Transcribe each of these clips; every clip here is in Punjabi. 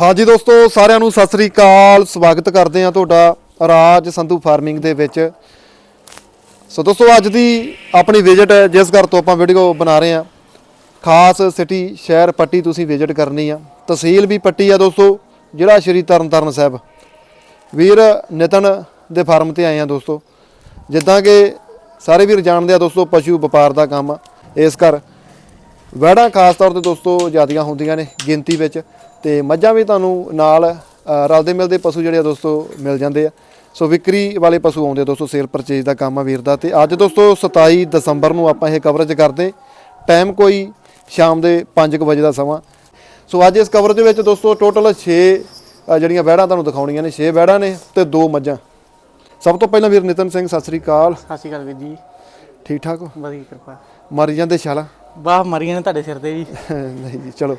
ਹਾਂਜੀ ਦੋਸਤੋ, ਸਾਰਿਆਂ ਨੂੰ ਸਤਿ ਸ੍ਰੀ ਅਕਾਲ। ਸਵਾਗਤ ਕਰਦੇ ਹਾਂ ਤੁਹਾਡਾ ਰਾਜ ਸੰਧੂ ਫਾਰਮਿੰਗ ਦੇ ਵਿੱਚ। ਸੋ ਦੋਸਤੋ, ਅੱਜ ਦੀ ਆਪਣੀ ਵਿਜ਼ਿਟ ਜਿਸ ਘਰ ਤੋਂ ਆਪਾਂ ਵੀਡੀਓ ਬਣਾ ਰਹੇ ਹਾਂ। ਖਾਸ ਸਿਟੀ ਸ਼ਹਿਰ ਪੱਟੀ ਤੁਸੀਂ ਵਿਜ਼ਿਟ ਕਰਨੀ ਆ। ਤਹਿਸੀਲ ਵੀ ਪੱਟੀ ਆ ਦੋਸਤੋ ਜਿਹੜਾ ਸ਼੍ਰੀ ਤਰਨਤਾਰਨ ਸਾਹਿਬ। ਵੀਰ ਨਿਤਨ ਦੇ ਫਾਰਮ ਤੇ ਆਏ ਆ ਦੋਸਤੋ। ਜਿੱਦਾਂ ਕਿ ਸਾਰੇ ਵੀਰ ਜਾਣਦੇ ਆ ਦੋਸਤੋ, ਪਸ਼ੂ ਵਪਾਰ ਦਾ ਕੰਮ ਇਸ ਕਰ ਵੈੜਾਂ ਖਾਸ ਤੌਰ ਤੇ ਦੋਸਤੋ, ਜ਼ਿਆਦੀਆਂ ਹੁੰਦੀਆਂ ਨੇ ਗਿਣਤੀ ਵਿੱਚ। ਤੇ ਮੱਝਾਂ ਵੀ ਤੁਹਾਨੂੰ ਨਾਲ ਰਲਦੇ ਮਿਲਦੇ ਪਸ਼ੂ ਜਿਹੜੇ ਆ ਦੋਸਤੋ ਮਿਲ ਜਾਂਦੇ ਆ। ਸੋ ਵਿਕਰੀ ਵਾਲੇ ਪਸ਼ੂ ਆਉਂਦੇ ਦੋਸਤੋ ਸੇਲ ਪਰਚੇਜ ਦਾ ਕੰਮ ਆ ਵੀਰ ਦਾ। ਤੇ ਅੱਜ ਦੋਸਤੋ 27 ਦਸੰਬਰ ਨੂੰ ਆਪਾਂ ਇਹ ਕਵਰੇਜ ਕਰਦੇ। ਟਾਈਮ ਕੋਈ ਸ਼ਾਮ ਦੇ 5:00 ਵਜੇ ਦਾ ਸਮਾਂ। ਸੋ ਅੱਜ ਇਸ ਕਵਰ ਦੇ ਵਿੱਚ ਦੋਸਤੋ ਟੋਟਲ 6 ਜਿਹੜੀਆਂ ਵੈੜਾਂ ਤੁਹਾਨੂੰ ਦਿਖਾਉਣੀਆਂ ਨੇ 6 ਵੈੜਾਂ ਨੇ ਤੇ 2 ਮੱਝਾਂ। ਸਭ ਤੋਂ ਪਹਿਲਾਂ ਵੀਰ ਨਿਤਨ ਸਿੰਘ ਸਤਿ ਸ੍ਰੀ ਅਕਾਲ। ਸਤਿ ਸ਼੍ਰੀ ਅਕਾਲ ਵੀਰ ਜੀ। ਠੀਕ ਠਾਕ ਹੋ? ਵਧੀਆ ਕਿਰਪਾ। ਮਰ ਜਾਂਦੇ ਛਾਲਾ? ਵਾਹ ਮਰੀਆਂ ਨੇ ਤੁਹਾਡੇ ਸਿਰ ਤੇ ਜੀ ਨਹੀਂ ਜੀ ਚਲੋ।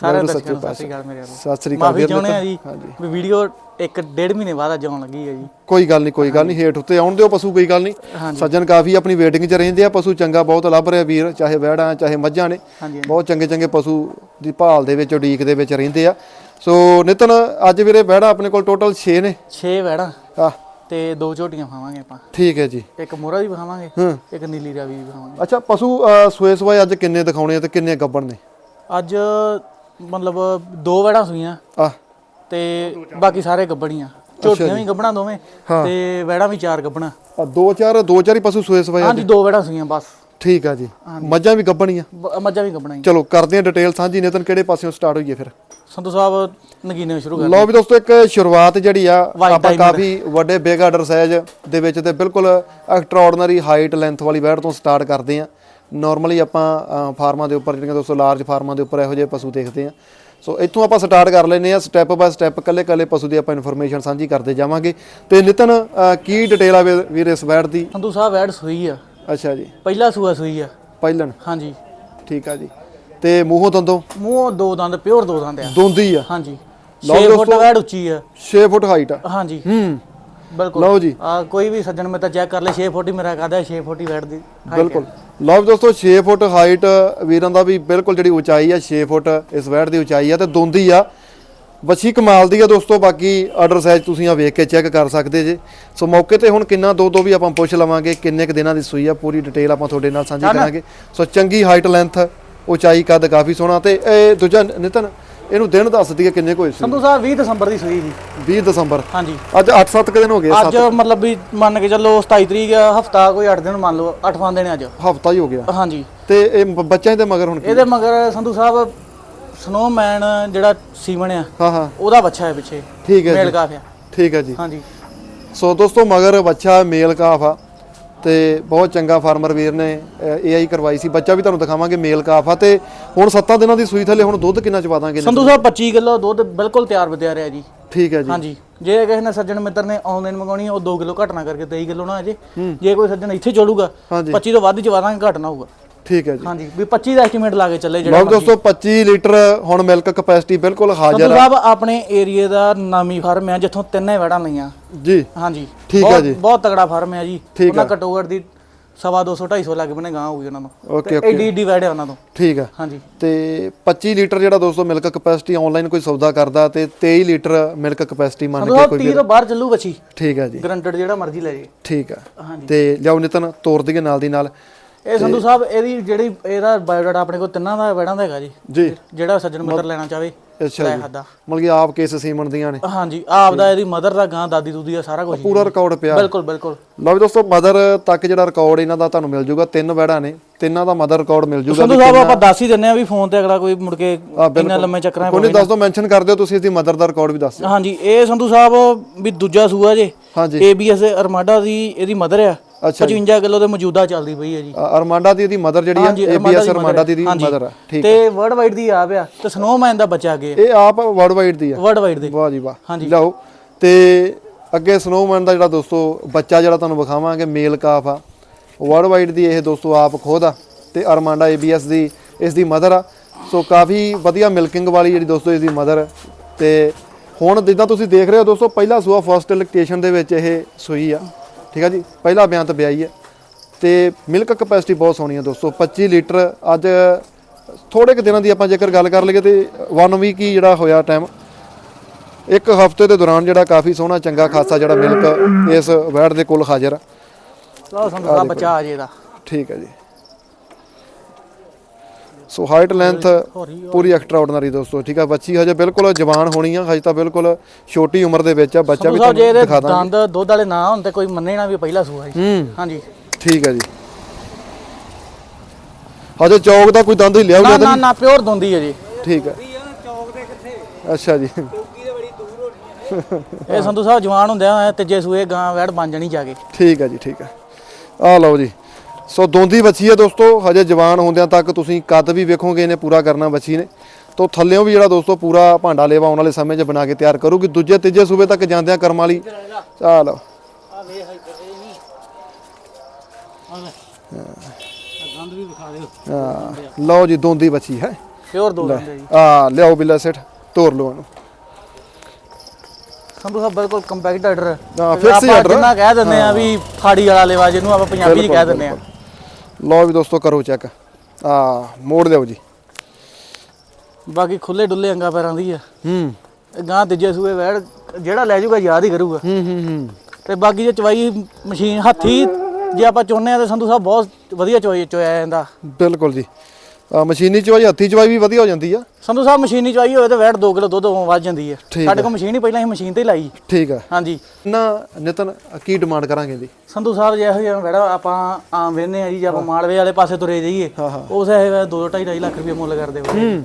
ਸਾਰੇ ਦਰਸ਼ਕਾਂ ਨੂੰ ਸਤਿ ਸ਼੍ਰੀ ਅਕਾਲ ਮੇਰੇ ਵੱਲੋਂ। ਸਤਿ ਸ੍ਰੀ ਅਕਾਲ ਮਾਫੀ ਚਾਹੁੰਦੇ ਆ। ਜੀ ਵੀ ਵੀਡੀਓ ਇੱਕ ਡੇਢ ਮਹੀਨੇ ਬਾਅਦ ਅੱਜ ਆਉਣ ਲੱਗੀ ਹੈ ਜੀ ਕੋਈ ਗੱਲ ਨਹੀਂ ਕੋਈ ਗੱਲ ਨਹੀਂ ਹੇਠ ਉੱਤੇ ਆਉਣ ਦਿਓ ਪਸ਼ੂ ਕੋਈ ਗੱਲ ਨਹੀਂ। ਸੱਜਣ ਕਾਫੀ ਆਪਣੀ ਵੇਟਿੰਗ 'ਚ ਰਹਿੰਦੇ ਆ ਪਸ਼ੂ ਚੰਗਾ ਬਹੁਤ ਲੱਭ ਰਿਹਾ ਵੀਰ ਚਾਹੇ ਵਹਿੜਾਂ ਚਾਹੇ ਮੱਝਾਂ ਨੇ। ਬਹੁਤ ਚੰਗੇ ਚੰਗੇ ਪਸ਼ੂ ਦੀ ਭਾਲ ਦੇ ਵਿੱਚ ਉਡੀਕ ਦੇ ਵਿੱਚ ਰਹਿੰਦੇ ਆ। ਸੋ ਨਿਤਨ ਅੱਜ ਵੀਰੇ ਵਹਿੜਾ ਆਪਣੇ ਕੋਲ ਟੋਟਲ 6 ਨੇ। 6 ਵੈੜਾਂ ਆ ਤੇ ਦੋ ਝੋਟੀਆਂ ਖਾਵਾਂਗੇ ਆਪਾਂ। ਠੀਕ ਹੈ ਜੀ। ਇੱਕ ਮੋਰਾ ਵੀ ਖਾਵਾਂਗੇ ਹੂੰ। ਇੱਕ ਨੀਲੀ ਰਾਵੀ ਵੀ ਖਾਵਾਂਗੇ ਅੱਛਾ ਪਸ਼ੂ ਸੂਏ ਸਵਾਏ ਅੱਜ ਕਿੰਨੇ ਦਿਖਾਉਣੇ ਤੇ ਕਿੰਨੇ ਗੱਬਣ ਨੇ? ਅੱਜ ਮਤਲਬ ਦੋ ਵੈੜਾਂ ਸੂਈਆਂ। ਆ ਤੇ ਬਾਕੀ ਸਾਰੇ ਗੱਬੜੀਆਂ। ਝੋਟੀਆਂ ਵੀ ਗੱਬਣਾ ਦੋਵੇਂ ਤੇ ਵੈੜਾਂ ਵੀ ਚਾਰ ਗੱਬਣਾ ਆ ਦੋ ਚਾਰ ਦੋ ਚਾਰ ਹੀ ਪਸ਼ੂ ਸੂਏ ਸਵਾਏ। ਹਾਂਜੀ ਦੋ ਵੈੜਾਂ ਸੂਈਆਂ ਬਸ। ਠੀਕ ਆ ਜੀ। ਮੱਝਾਂ ਵੀ ਗੱਬਣੀਆਂ। ਮੱਝਾਂ ਵੀ ਗੱਬਣਾ ਹੀ ਚਲੋ ਕਰਦੇ ਆ ਡਿਟੇਲ ਸਾਂਝੀ ਨਿਤਨ ਕਿਹੜੇ ਪਾਸਿਓਂ ਸਟਾਰਟ ਹੋਈਏ ਫਿਰ? ਸੰਧੂ ਸਾਹਿਬ ਨਗੀਨੇ ਸ਼ੁਰੂ ਕਰ ਲਓ ਵੀ ਦੋਸਤੋ ਇੱਕ ਸ਼ੁਰੂਆਤ ਜਿਹੜੀ ਆ ਆਪਾਂ। ਕਾਫੀ ਵੱਡੇ ਬਿਗ ਆਰਡਰ ਸਾਈਜ਼ ਦੇ ਵਿੱਚ ਤੇ ਬਿਲਕੁਲ ਐਕਸਟਰਾਆਰਡਨਰੀ ਹਾਈਟ ਲੈਂਥ ਵਾਲੀ ਵੈੜ ਤੋਂ ਸਟਾਰਟ ਕਰਦੇ ਆ ਨਾਰਮਲੀ ਆਪਾਂ ਫਾਰਮਾਂ ਦੇ ਉੱਪਰ ਜਿਹੜੀਆਂ ਦੋਸਤੋ ਲਾਰਜ ਫਾਰਮਾਂ ਦੇ ਉੱਪਰ ਇਹੋ ਜਿਹੇ ਪਸ਼ੂ ਦੇਖਦੇ ਆ ਸੋ ਇੱਥੋਂ ਆਪਾਂ ਸਟਾਰਟ ਕਰ ਲੈਨੇ ਆ ਸਟੈਪ ਬਾਏ ਸਟੈਪ ਕੱਲੇ ਕੱਲੇ ਪਸ਼ੂ ਦੀ ਆਪਾਂ ਇਨਫੋਰਮੇਸ਼ਨ ਸਾਂਝੀ ਕਰਦੇ ਜਾਵਾਂਗੇ। ਤੇ ਨਿਤਨ ਕੀ ਡਿਟੇਲ ਆ ਵੀਰ ਇਸ ਵੈੜ ਦੀ? ਸੰਧੂ ਸਾਹਿਬ ਵੈੜ ਸੂਈ ਆ। ਅੱਛਾ ਜੀ। ਪਹਿਲਾ ਸੂਆ ਸੂਈ ਆ। ਪਹਿਲਣ? ਹਾਂਜੀ। ਠੀਕ ਆ ਜੀ। ਤੇ ਮੂੰਹੋਂ ਦੰਦੋਂ? ਮੂੰਹ ਦੋ ਦੰਦ ਪਿਓਰ ਦੋ ਦੰਦ ਆ। ਦੋਂਦੀ ਆ? ਹਾਂਜੀ। ਲਓ 6 ਫੁੱਟ। ਵੈੜ ਉੱਚੀ ਆ। 6 ਫੁੱਟ ਹਾਈਟ ਆ। ਹਾਂਜੀ। ਹੂੰ। ਬਿਲਕੁਲ। ਲਓ ਜੀ। ਆ ਕੋਈ ਵੀ ਸੱਜਣ ਮੈਂ ਤਾਂ ਚੈੱਕ ਕਰ ਲੈ 6 ਫੁੱਟ ਹੀ ਮੇਰਾ ਕਹਦਾ 6 ਫੁੱਟ ਹੀ ਦੀ height ਬਿਲਕੁਲ। ਲਓ ਵੀ ਦੋਸਤੋ 6 ਫੁੱਟ ਹਾਈਟ ਵੀਰਾਂ ਦਾ ਵੀ ਬਿਲਕੁਲ ਜਿਹੜੀ ਉਚਾਈ ਆ 6 ਫੁੱਟ ਇਸ ਵੈੜ ਦੀ ਉਚਾਈ ਆ ਤੇ ਦੋਂਦੀ ਆ। ਵੱਛੀ ਕਮਾਲ ਦੀ ਆ ਦੋਸਤੋ ਬਾਕੀ ਆਰਡਰ ਸਾਈਜ਼ ਤੁਸੀਂ ਆ ਵੇਖ ਕੇ ਚੈੱਕ ਕਰ ਸਕਦੇ ਜੇ। ਸੋ ਮੌਕੇ ਤੇ ਹੁਣ ਕਿੰਨਾ ਦੋ ਦੋ ਵੀ ਆਪਾਂ ਪੁੱਛ ਲਵਾਂਗੇ ਕਿੰਨੇ ਕੁ ਦਿਨਾਂ ਦੀ ਸੂਈ ਆ ਪੂਰੀ ਡਿਟੇਲ ਆਪਾਂ ਤੁਹਾਡੇ ਨਾਲ ਸਾਂਝੀ ਕਰਾਂਗੇ। ਸੋ ਚੰਗੀ ਹਾਈਟ ਲੈਂਥ ਉਚਾਈ ਕੱਦ ਕਾਫੀ ਸੋਹਣਾ ਤੇ ਇਹ ਦੂਜਾ ਨਿਤਨ ਇਹਨੂੰ ਦਿਨ ਦੱਸ ਦਈਏ ਕਿੰਨੇ ਕੋਈ ਸੀ? ਸੰਧੂ ਸਾਹਿਬ 20 ਦਸੰਬਰ ਦੀ ਸੂਈ ਜੀ। 20 ਦਸੰਬਰ। ਹਾਂਜੀ। ਅੱਜ 8-7 ਦਿਨ ਹੋ ਗਏ ਅੱਜ ਮਤਲਬ ਵੀ ਮੰਨ ਕੇ ਚੱਲੋ 27 ਤਰੀਕ ਹਫਤਾ ਕੋਈ 8 ਦਿਨ ਮੰਨ ਲਓ 8ਵਾਂ ਦਿਨ ਅੱਜ। ਹਫਤਾ ਹੀ ਹੋ ਗਿਆ। ਹਾਂਜੀ। ਤੇ ਇਹ ਬ- ਬੱਚਿਆਂ ਦੇ ਮਗਰ ਹੁਣ ਕੀ? ਇਹਦੇ ਮਗਰ ਸੰਧੂ ਸਾਹਿਬ ਸਨੋਮੈਨ ਜਿਹੜਾ ਸੀਮਨ ਆ ਹਾਂ ਹਾਂ। ਉਹਦਾ ਬੱਚਾ ਹੈ ਪਿੱਛੇ। ਠੀਕ ਹੈ ਮੇਲ ਜੀ ਕਾਫਿਆ ਠੀਕ ਹੈ ਜੀ। ਹਾਂਜੀ। ਸੋ ਦੋਸਤੋ ਮਗਰ ਬੱਚਾ ਮੇਲ ਕਾਫ ਆ। ਤੇ ਬਹੁਤ ਚੰਗਾ ਫਾਰਮਰ ਵੀਰ ਨੇ ਏਆਈ ਕਰਵਾਈ ਸੀ। ਬੱਚਾ ਵੀ ਤੁਹਾਨੂੰ ਦਿਖਾਵਾਂਗੇ ਮੇਲ ਕਾਫ ਆ ਤੇ ਹੁਣ 7 ਦਿਨਾਂ ਦੀ ਸੂਈ ਥੱਲੇ ਹੁਣ ਦੁੱਧ ਕਿੰਨਾ ਚ ਪਾ ਦਾਂਗੇ ਸੰਧੂ ਸਾਹਿਬ 25 ਕਿਲੋ ਦੁੱਧ ਬਿਲਕੁਲ ਤਿਆਰ ਵਧਿਆ ਰਿਹਾ ਜੀ। ਠੀਕ ਹੈ ਜੀ। ਹਾਂਜੀ। ਜੇ ਕਿਸੇ ਨੇ ਸੱਜਣ ਮਿੱਤਰ ਨੇ ਆਨਲਾਈਨ ਮੰਗਾਉਣੀ ਉਹ 2 ਕਿਲੋ ਘਟਣਾ ਕਰਕੇ 23 ਕਿਲੋ ਨਾ ਅਜੇ ਜੇ। ਕੋਈ ਸੱਜਣ ਇੱਥੇ ਜੋੜੂਗਾ ਹਾਂਜੀ। 25 ਤੋਂ ਵੱਧ ਚਵਾਦਾਂਗੇ ਘਟਣਾ ਹੋਊਗਾ। ਠੀਕ ਹੈ ਜੀ। ਹਾਂਜੀ ਵੀ 25 ਦਾ ਐਸਟੀਮੇਟ ਲਾ ਕੇ ਚੱਲੇ ਜਿਹੜਾ ਲਓ ਦੋਸਤੋ 25 ਲੀਟਰ ਹੁਣ ਮਿਲਕ ਕਪੈਸਿਟੀ ਬਿਲਕੁਲ ਹਾਜ਼ਰ ਆ। ਸਾਹਿਬ ਆਪਣੇ ਏਰੀਆ ਦਾ ਨਾਮੀ ਫਾਰਮ ਹੈ ਜਿੱਥੋਂ ਤਿੰਨੇ ਵੜਾਂ ਲਈਆਂ। ਜੀ। ਹਾਂਜੀ। ਠੀਕ ਹੈ ਜੀ। ਬਹੁਤ ਤਗੜਾ ਫਾਰਮ ਹੈ ਜੀ। ਉਹਨਾਂ ਘੱਟੋ ਘੱਟ ਦੀ ਸਵਾ 200 250 ਲੱਗ ਬਣੇ ਗਾਂ ਹੋਊਗੀ ਉਹਨਾਂ ਨੂੰ। ਓਕੇ ਏਡੀ ਏਡੀ ਵੜ ਹੈ ਉਹਨਾਂ ਤੋਂ। ਠੀਕ ਆ ਹਾਂਜੀ। ਤੇ 25 ਲੀਟਰ ਜਿਹੜਾ ਦੋਸਤੋ ਮਿਲਕ ਕਪੈਸਿਟੀ ਆਨਲਾਈਨ ਕੋਈ ਸੌਦਾ ਕਰਦਾ ਤੇ 23 ਲੀਟਰ ਮਿਲਕ ਕਪੈਸਿਟੀ ਮੰਨ ਕੇ ਕੋਈ 30 ਤੋਂ ਬਾਹਰ ਚੱਲੂ ਬੱਚੀ। ਠੀਕ ਹੈ ਜੀ। ਗਰੰਟਡ ਜਿਹੜਾ ਮਰਜ਼ੀ ਲੈ ਜੇ। ਠੀਕ ਆ ਤੇ ਲਿਆਓ ਨਿਤਨ ਤੋਰ ਦਈਏ ਨਾਲ ਦੀ ਨਾਲ। ਇਹ ਸੰਧੂ ਸਾਹਿਬ ਇਹਦੀ ਜਿਹੜੀ ਇਹਦਾ ਬਾਇਓਡਾਟਾ ਆਪਣੇ ਕੋਲ ਤਿੰਨਾਂ ਦਾ ਵੜਾਂ ਦਾ ਹੈਗਾ ਜੀ। ਜੀ। ਜਿਹੜਾ ਸੱਜਣ ਮਿੱਤਰ ਲੈਣਾ ਚਾਹਵੇ ਅੱਛਾ ਜੀ। ਮਤਲਬ ਕਿ ਆਪ ਕੇਸ ਸੀਮਨ ਦੀਆਂ ਨੇ। ਹਾਂਜੀ ਆਪ ਦਾ ਇਹਦੀ ਮਦਰ ਦਾ ਗਾਂ ਦਾਦੀ ਦੂਦੀ ਦਾ ਸਾਰਾ ਕੁਝ ਪੂਰਾ ਰਿਕਾਰਡ ਪਿਆ। ਬਿਲਕੁਲ ਬਿਲਕੁਲ। ਲਓ ਦੋਸਤੋ ਮਦਰ ਤੱਕ ਜਿਹੜਾ ਰਿਕਾਰਡ ਇਹਨਾਂ ਦਾ ਤੁਹਾਨੂੰ ਮਿਲ ਜਾਊਗਾ ਤਿੰਨ ਵੈੜਾਂ ਨੇ ਤਿੰਨਾਂ ਦਾ ਮਦਰ ਰਿਕਾਰਡ ਮਿਲ ਜਾਊਗਾ ਸੰਧੂ ਸਾਹਿਬ ਆਪਾਂ ਦੱਸ ਹੀ ਦਿੰਨੇ ਆ ਵੀ ਫੋਨ ਤੇ ਅਗਲਾ ਕੋਈ ਮੁੜ ਕੇ ਇੰਨਾ ਲੰਮੇ ਚੱਕਰਾਂ ਕੋਈ ਨਹੀਂ ਦੱਸ ਦੋ ਮੈਂਸ਼ਨ ਕਰ ਦਿਓ ਤੁਸੀਂ ਇਹਦੀ ਮਦਰ ਦਾ ਰਿਕਾਰਡ ਵੀ ਦੱਸ ਦਿਓ। ਹਾਂਜੀ ਇਹ ਸੰਧੂ ਸਾਹਿਬ ਵੀ ਦੂਜਾ ਸੂਆ ਜੇ। ABS ਅਰਮਾਡਾ ਦੀ ਇਹਦੀ ਮਦਰ ਆ। 55 ਕਿਲੋ ਦੇ ਮੌਜੂਦਾ ਚੱਲਦੀ ਪਈ ਹੈ ਜੀ। ਅ- ਅਰਮਾਂਡਾ ਦੀ ਇਹਦੀ ਮਦਰ ਜਿਹੜੀ ਹਾਂਜੀ, ਆ ਏਬੀਐਸ ਅਰਮਾਂਡਾ ਦੀ ਦੀ ਹਾਂਜੀ। ਮਦਰ ਆ ਠੀਕ ਤੇ ਵਰਲਡ ਵਾਈਡ ਦੀ ਆਪ ਆ ਤੇ ਸਨੋਮੈਨ ਦਾ ਬੱਚਾ ਅੱਗੇ ਇਹ ਆਪ ਵਰਲਡ ਵਾਈਡ ਦੀ ਆ। ਵਰਲਡ ਵਾਈਡ ਦੇ। ਵਾਹ ਜੀ ਵਾਹ। ਹਾਂਜੀ। ਲਓ ਤੇ ਅੱਗੇ ਸਨੋਮੈਨ ਦਾ ਜਿਹੜਾ ਦੋਸਤੋ ਬੱਚਾ ਜਿਹੜਾ ਤੁਹਾਨੂੰ ਵਿਖਾਵਾਂਗੇ ਮੇਲ ਕਾਫ ਆ। ਵਰਲਡ ਵਾਈਡ ਦੀ ਇਹ ਦੋਸਤੋ ਆਪ ਖੁਦ ਆ ਤੇ ਅਰਮਾਂਡਾ ਏਬੀਐਸ ਦੀ ਇਸ ਦੀ ਮਦਰ ਆ। ਸੋ ਕਾਫੀ ਵਧੀਆ ਮਿਲਕਿੰਗ ਵਾਲੀ ਜਿਹੜੀ ਦੋਸਤੋ ਇਸ ਦੀ ਮਦਰ ਤੇ ਹੁਣ ਜਿੱਦਾਂ ਤੁਸੀਂ ਦੇਖ ਰਹੇ ਹੋ ਦੋਸਤੋ ਪਹਿਲਾ ਸੂਆ ਫਸਟ ਇਲੈਕਟ੍ਰੇਸ਼ਨ ਦੇ ਵਿੱਚ ਇਹ ਸੂਈ ਆ। ਠੀਕ ਆ ਜੀ ਪਹਿਲਾ ਬਿਆਨ ਤਾਂ ਵਿਆਹੀ ਹੈ। ਤੇ ਮਿਲਕ ਕਪੈਸਿਟੀ ਬਹੁਤ ਸੋਹਣੀ ਆ ਦੋਸਤੋ 25 ਲੀਟਰ। ਅੱਜ ਥੋੜੇ ਕੁ ਦਿਨਾਂ ਦੀ ਆਪਾਂ ਜੇਕਰ ਗੱਲ ਕਰ ਲਈਏ ਤੇ 1 ਵੀਕ ਹੀ ਜਿਹੜਾ ਹੋਇਆ ਟਾਈਮ ਇੱਕ ਹਫ਼ਤੇ ਦੇ ਦੌਰਾਨ ਜਿਹੜਾ ਕਾਫੀ ਸੋਹਣਾ ਚੰਗਾ ਖਾਸਾ ਜਿਹੜਾ ਮਿਲਕ ਇਸ ਵੈੜ ਦੇ ਕੋਲ ਹਾਜ਼ਰ ਆ। ਲਓ ਸੰਧੂ ਸਾਹਿਬ ਬੱਚਾ ਆ ਜੇ। ਦਾ ਠੀਕ ਹੈ ਜੀ। ਸੋ ਹਾਈਟ ਲੈਂਥ ਪੂਰੀ ਐਕਸਟਰਾ ਆਰਡੀਨਰੀ ਦੋਸਤੋ ਠੀਕ ਆ? ਬੱਚੀ ਹਜੇ ਬਿਲਕੁਲ ਜਵਾਨ ਹੋਣੀ ਆ ਹਜੇ ਤਾਂ ਬਿਲਕੁਲ ਛੋਟੀ ਉਮਰ ਦੇ ਵਿੱਚ ਆ। ਬੱਚਾ ਵੀ ਤੁਹਾਨੂੰ ਦਿਖਾ ਦਾਂਗੇ। ਦੰਦ ਦੁੱਧ ਵਾਲੇ ਨਾ ਤੇ ਕੋਈ ਮੰਨੇ ਨਾ ਵੀ ਪਹਿਲਾ ਸੂਆ ਜੀ। ਹਾਂਜੀ। ਠੀਕ ਹੈ ਜੀ। ਹਜੇ ਚੌਕ ਦਾ ਕੋਈ ਦੰਦ ਹੀ ਲਿਆ ਹੋਇਆ ਨਾ ਨਾ ਪਿਓਰ ਦੁੰਦੀ ਹੈ ਜੀ। ਠੀਕ ਹੈ ਅੱਛਾ ਜੀ। ਇਹ ਸੰਧੂ ਸਾਹਿਬ ਜਵਾਨ ਹੁੰਦਿਆਂ ਤੀਜੇ ਸੂਏ ਗਾਂ ਵੈੜ ਬਣ ਜਾਣੀ ਜਾ ਕੇ। ਠੀਕ ਹੈ ਜੀ ਠੀਕ ਹੈ ਆ ਲਓ ਜੀ। ਸੋ ਦੋਂਦੀ ਬੱਚੀ ਹੈ ਦੋਸਤੋ ਹਜੇ ਜਵਾਨ ਹੁੰਦਿਆਂ ਤੱਕ ਤੁਸੀਂ ਕੱਦ ਵੀ ਵੇਖੋਗੇ ਇਹਨੇ ਪੂਰਾ ਕਰਨਾ ਬੱਚੀ ਨੇ। ਤੋਂ ਥੱਲਿਓਂ ਵੀ ਜਿਹੜਾ ਦੋਸਤੋ ਪੂਰਾ ਭਾਂਡਾ ਲੇਵਾ ਆਉਣ ਵਾਲੇ ਸਮੇਂ 'ਚ ਬਣਾ ਕੇ ਤਿਆਰ ਕਰੂਗੀ। ਦੂਜੇ ਤੀਜੇ ਸੂਬੇ ਤੱਕ ਜਾਂਦਿਆਂ ਕਰਮ ਵਾਲੀ ਆ ਲਓ ਜੀ ਦੋਂਦੀ ਬੱਚੀ ਹੈ। ਪਿਓਰ ਦੋ ਦੰਦ ਹੈ ਜੀ। ਆ ਲਿਆਓ ਬਿੱਲਾ ਸੇਠ ਤੋਰ ਲਓ ਇਹਨੂੰ। ਸੰਧੂ ਸਾਹਿਬ ਬਿਲਕੁਲ ਕੰਪੈਕਟ ਆਰਡਰ ਹਾਂ, fix ਹੀ order। ਜਿੰਨਾ ਕਹਿ ਦਿੰਦੇ ਆ ਵੀ ਫਾੜੀ ਵਾਲਾ ਲੇਵਾ ਜਿਹਨੂੰ ਆਪਾਂ ਪੰਜਾਬੀ ਚ ਕਹਿ ਦਿੰਦੇ ਆ। ਲਓ ਵੀ ਦੋਸਤੋ ਕਰੋ ਚੈੱਕ ਆ ਮੋੜ ਲਿਓ ਜੀ। ਬਾਕੀ ਖੁੱਲੇ ਡੁੱਲੇ ਅੰਗਾ ਪੈਰਾਂ ਦੀ ਆ। ਹੂੰ। ਇਹ ਗਾਂ ਤੀਜੇ ਸੂਏ ਵੈੜ ਜਿਹੜਾ ਲੈ ਜਾਊਗਾ ਯਾਦ ਹੀ ਕਰੂਗਾ। ਹੂੰ ਹੂੰ ਹੂੰ। ਤੇ ਬਾਕੀ ਜੇ ਚਵਾਈ ਮਸ਼ੀਨ ਹੱਥੀ ਜੇ ਆਪਾਂ ਚੋਨੇ ਆ ਤੇ ਸੰਧੂ ਸਾਹਿਬ ਬਹੁਤ ਵਧੀਆ ਚੋਈ ਚੋਇਆ ਜਾਂਦਾ। ਬਿਲਕੁਲ ਜੀ। ਆ ਮਸ਼ੀਨੀ ਚਵਾਈ ਹੱਥੀ ਚਵਾਈ ਵੀ ਵਧੀਆ ਹੋ ਜਾਂਦੀ ਆ। ਸੰਧੂ ਸਾਹਿਬ ਮਸ਼ੀਨੀ ਚਵਾਈ ਹੋਵੇ ਤੇ ਵੈੜ 2 ਕਿਲੋ ਦੁੱਧ ਵੱਧ ਜਾਂਦੀ ਹੈ ਠੀਕ ਸਾਡੇ ਕੋਲ ਮਸ਼ੀਨ ਹੀ ਪਹਿਲਾਂ ਹੀ ਮਸ਼ੀਨ ਤੇ ਹੀ ਲਾਈ। ਠੀਕ ਆ। ਹਾਂਜੀ। ਨਾ ਨਿਤਨ ਕੀ ਡਿਮਾਂਡ ਕਰਾਂਗੇ ਜੀ ਸੰਧੂ ਸਾਹਿਬ ਜੇ ਇਹੋ ਜਿਹਾ ਵੈੜਾ ਆਪਾਂ ਆਮ ਵੇਨੇ ਆ ਜੀ ਜੇ ਆਪਾਂ ਮਾਲਵੇ ਵਾਲੇ ਪਾਸੇ ਤੁਰੇ ਜਾਈਏ ਹਾਂ, ਹਾਂ। ਉਸ ਇਹ 2 2.5 ਲੱਖ ਰੁਪਏ ਮੁੱਲ ਕਰਦੇ ਹੋਏ।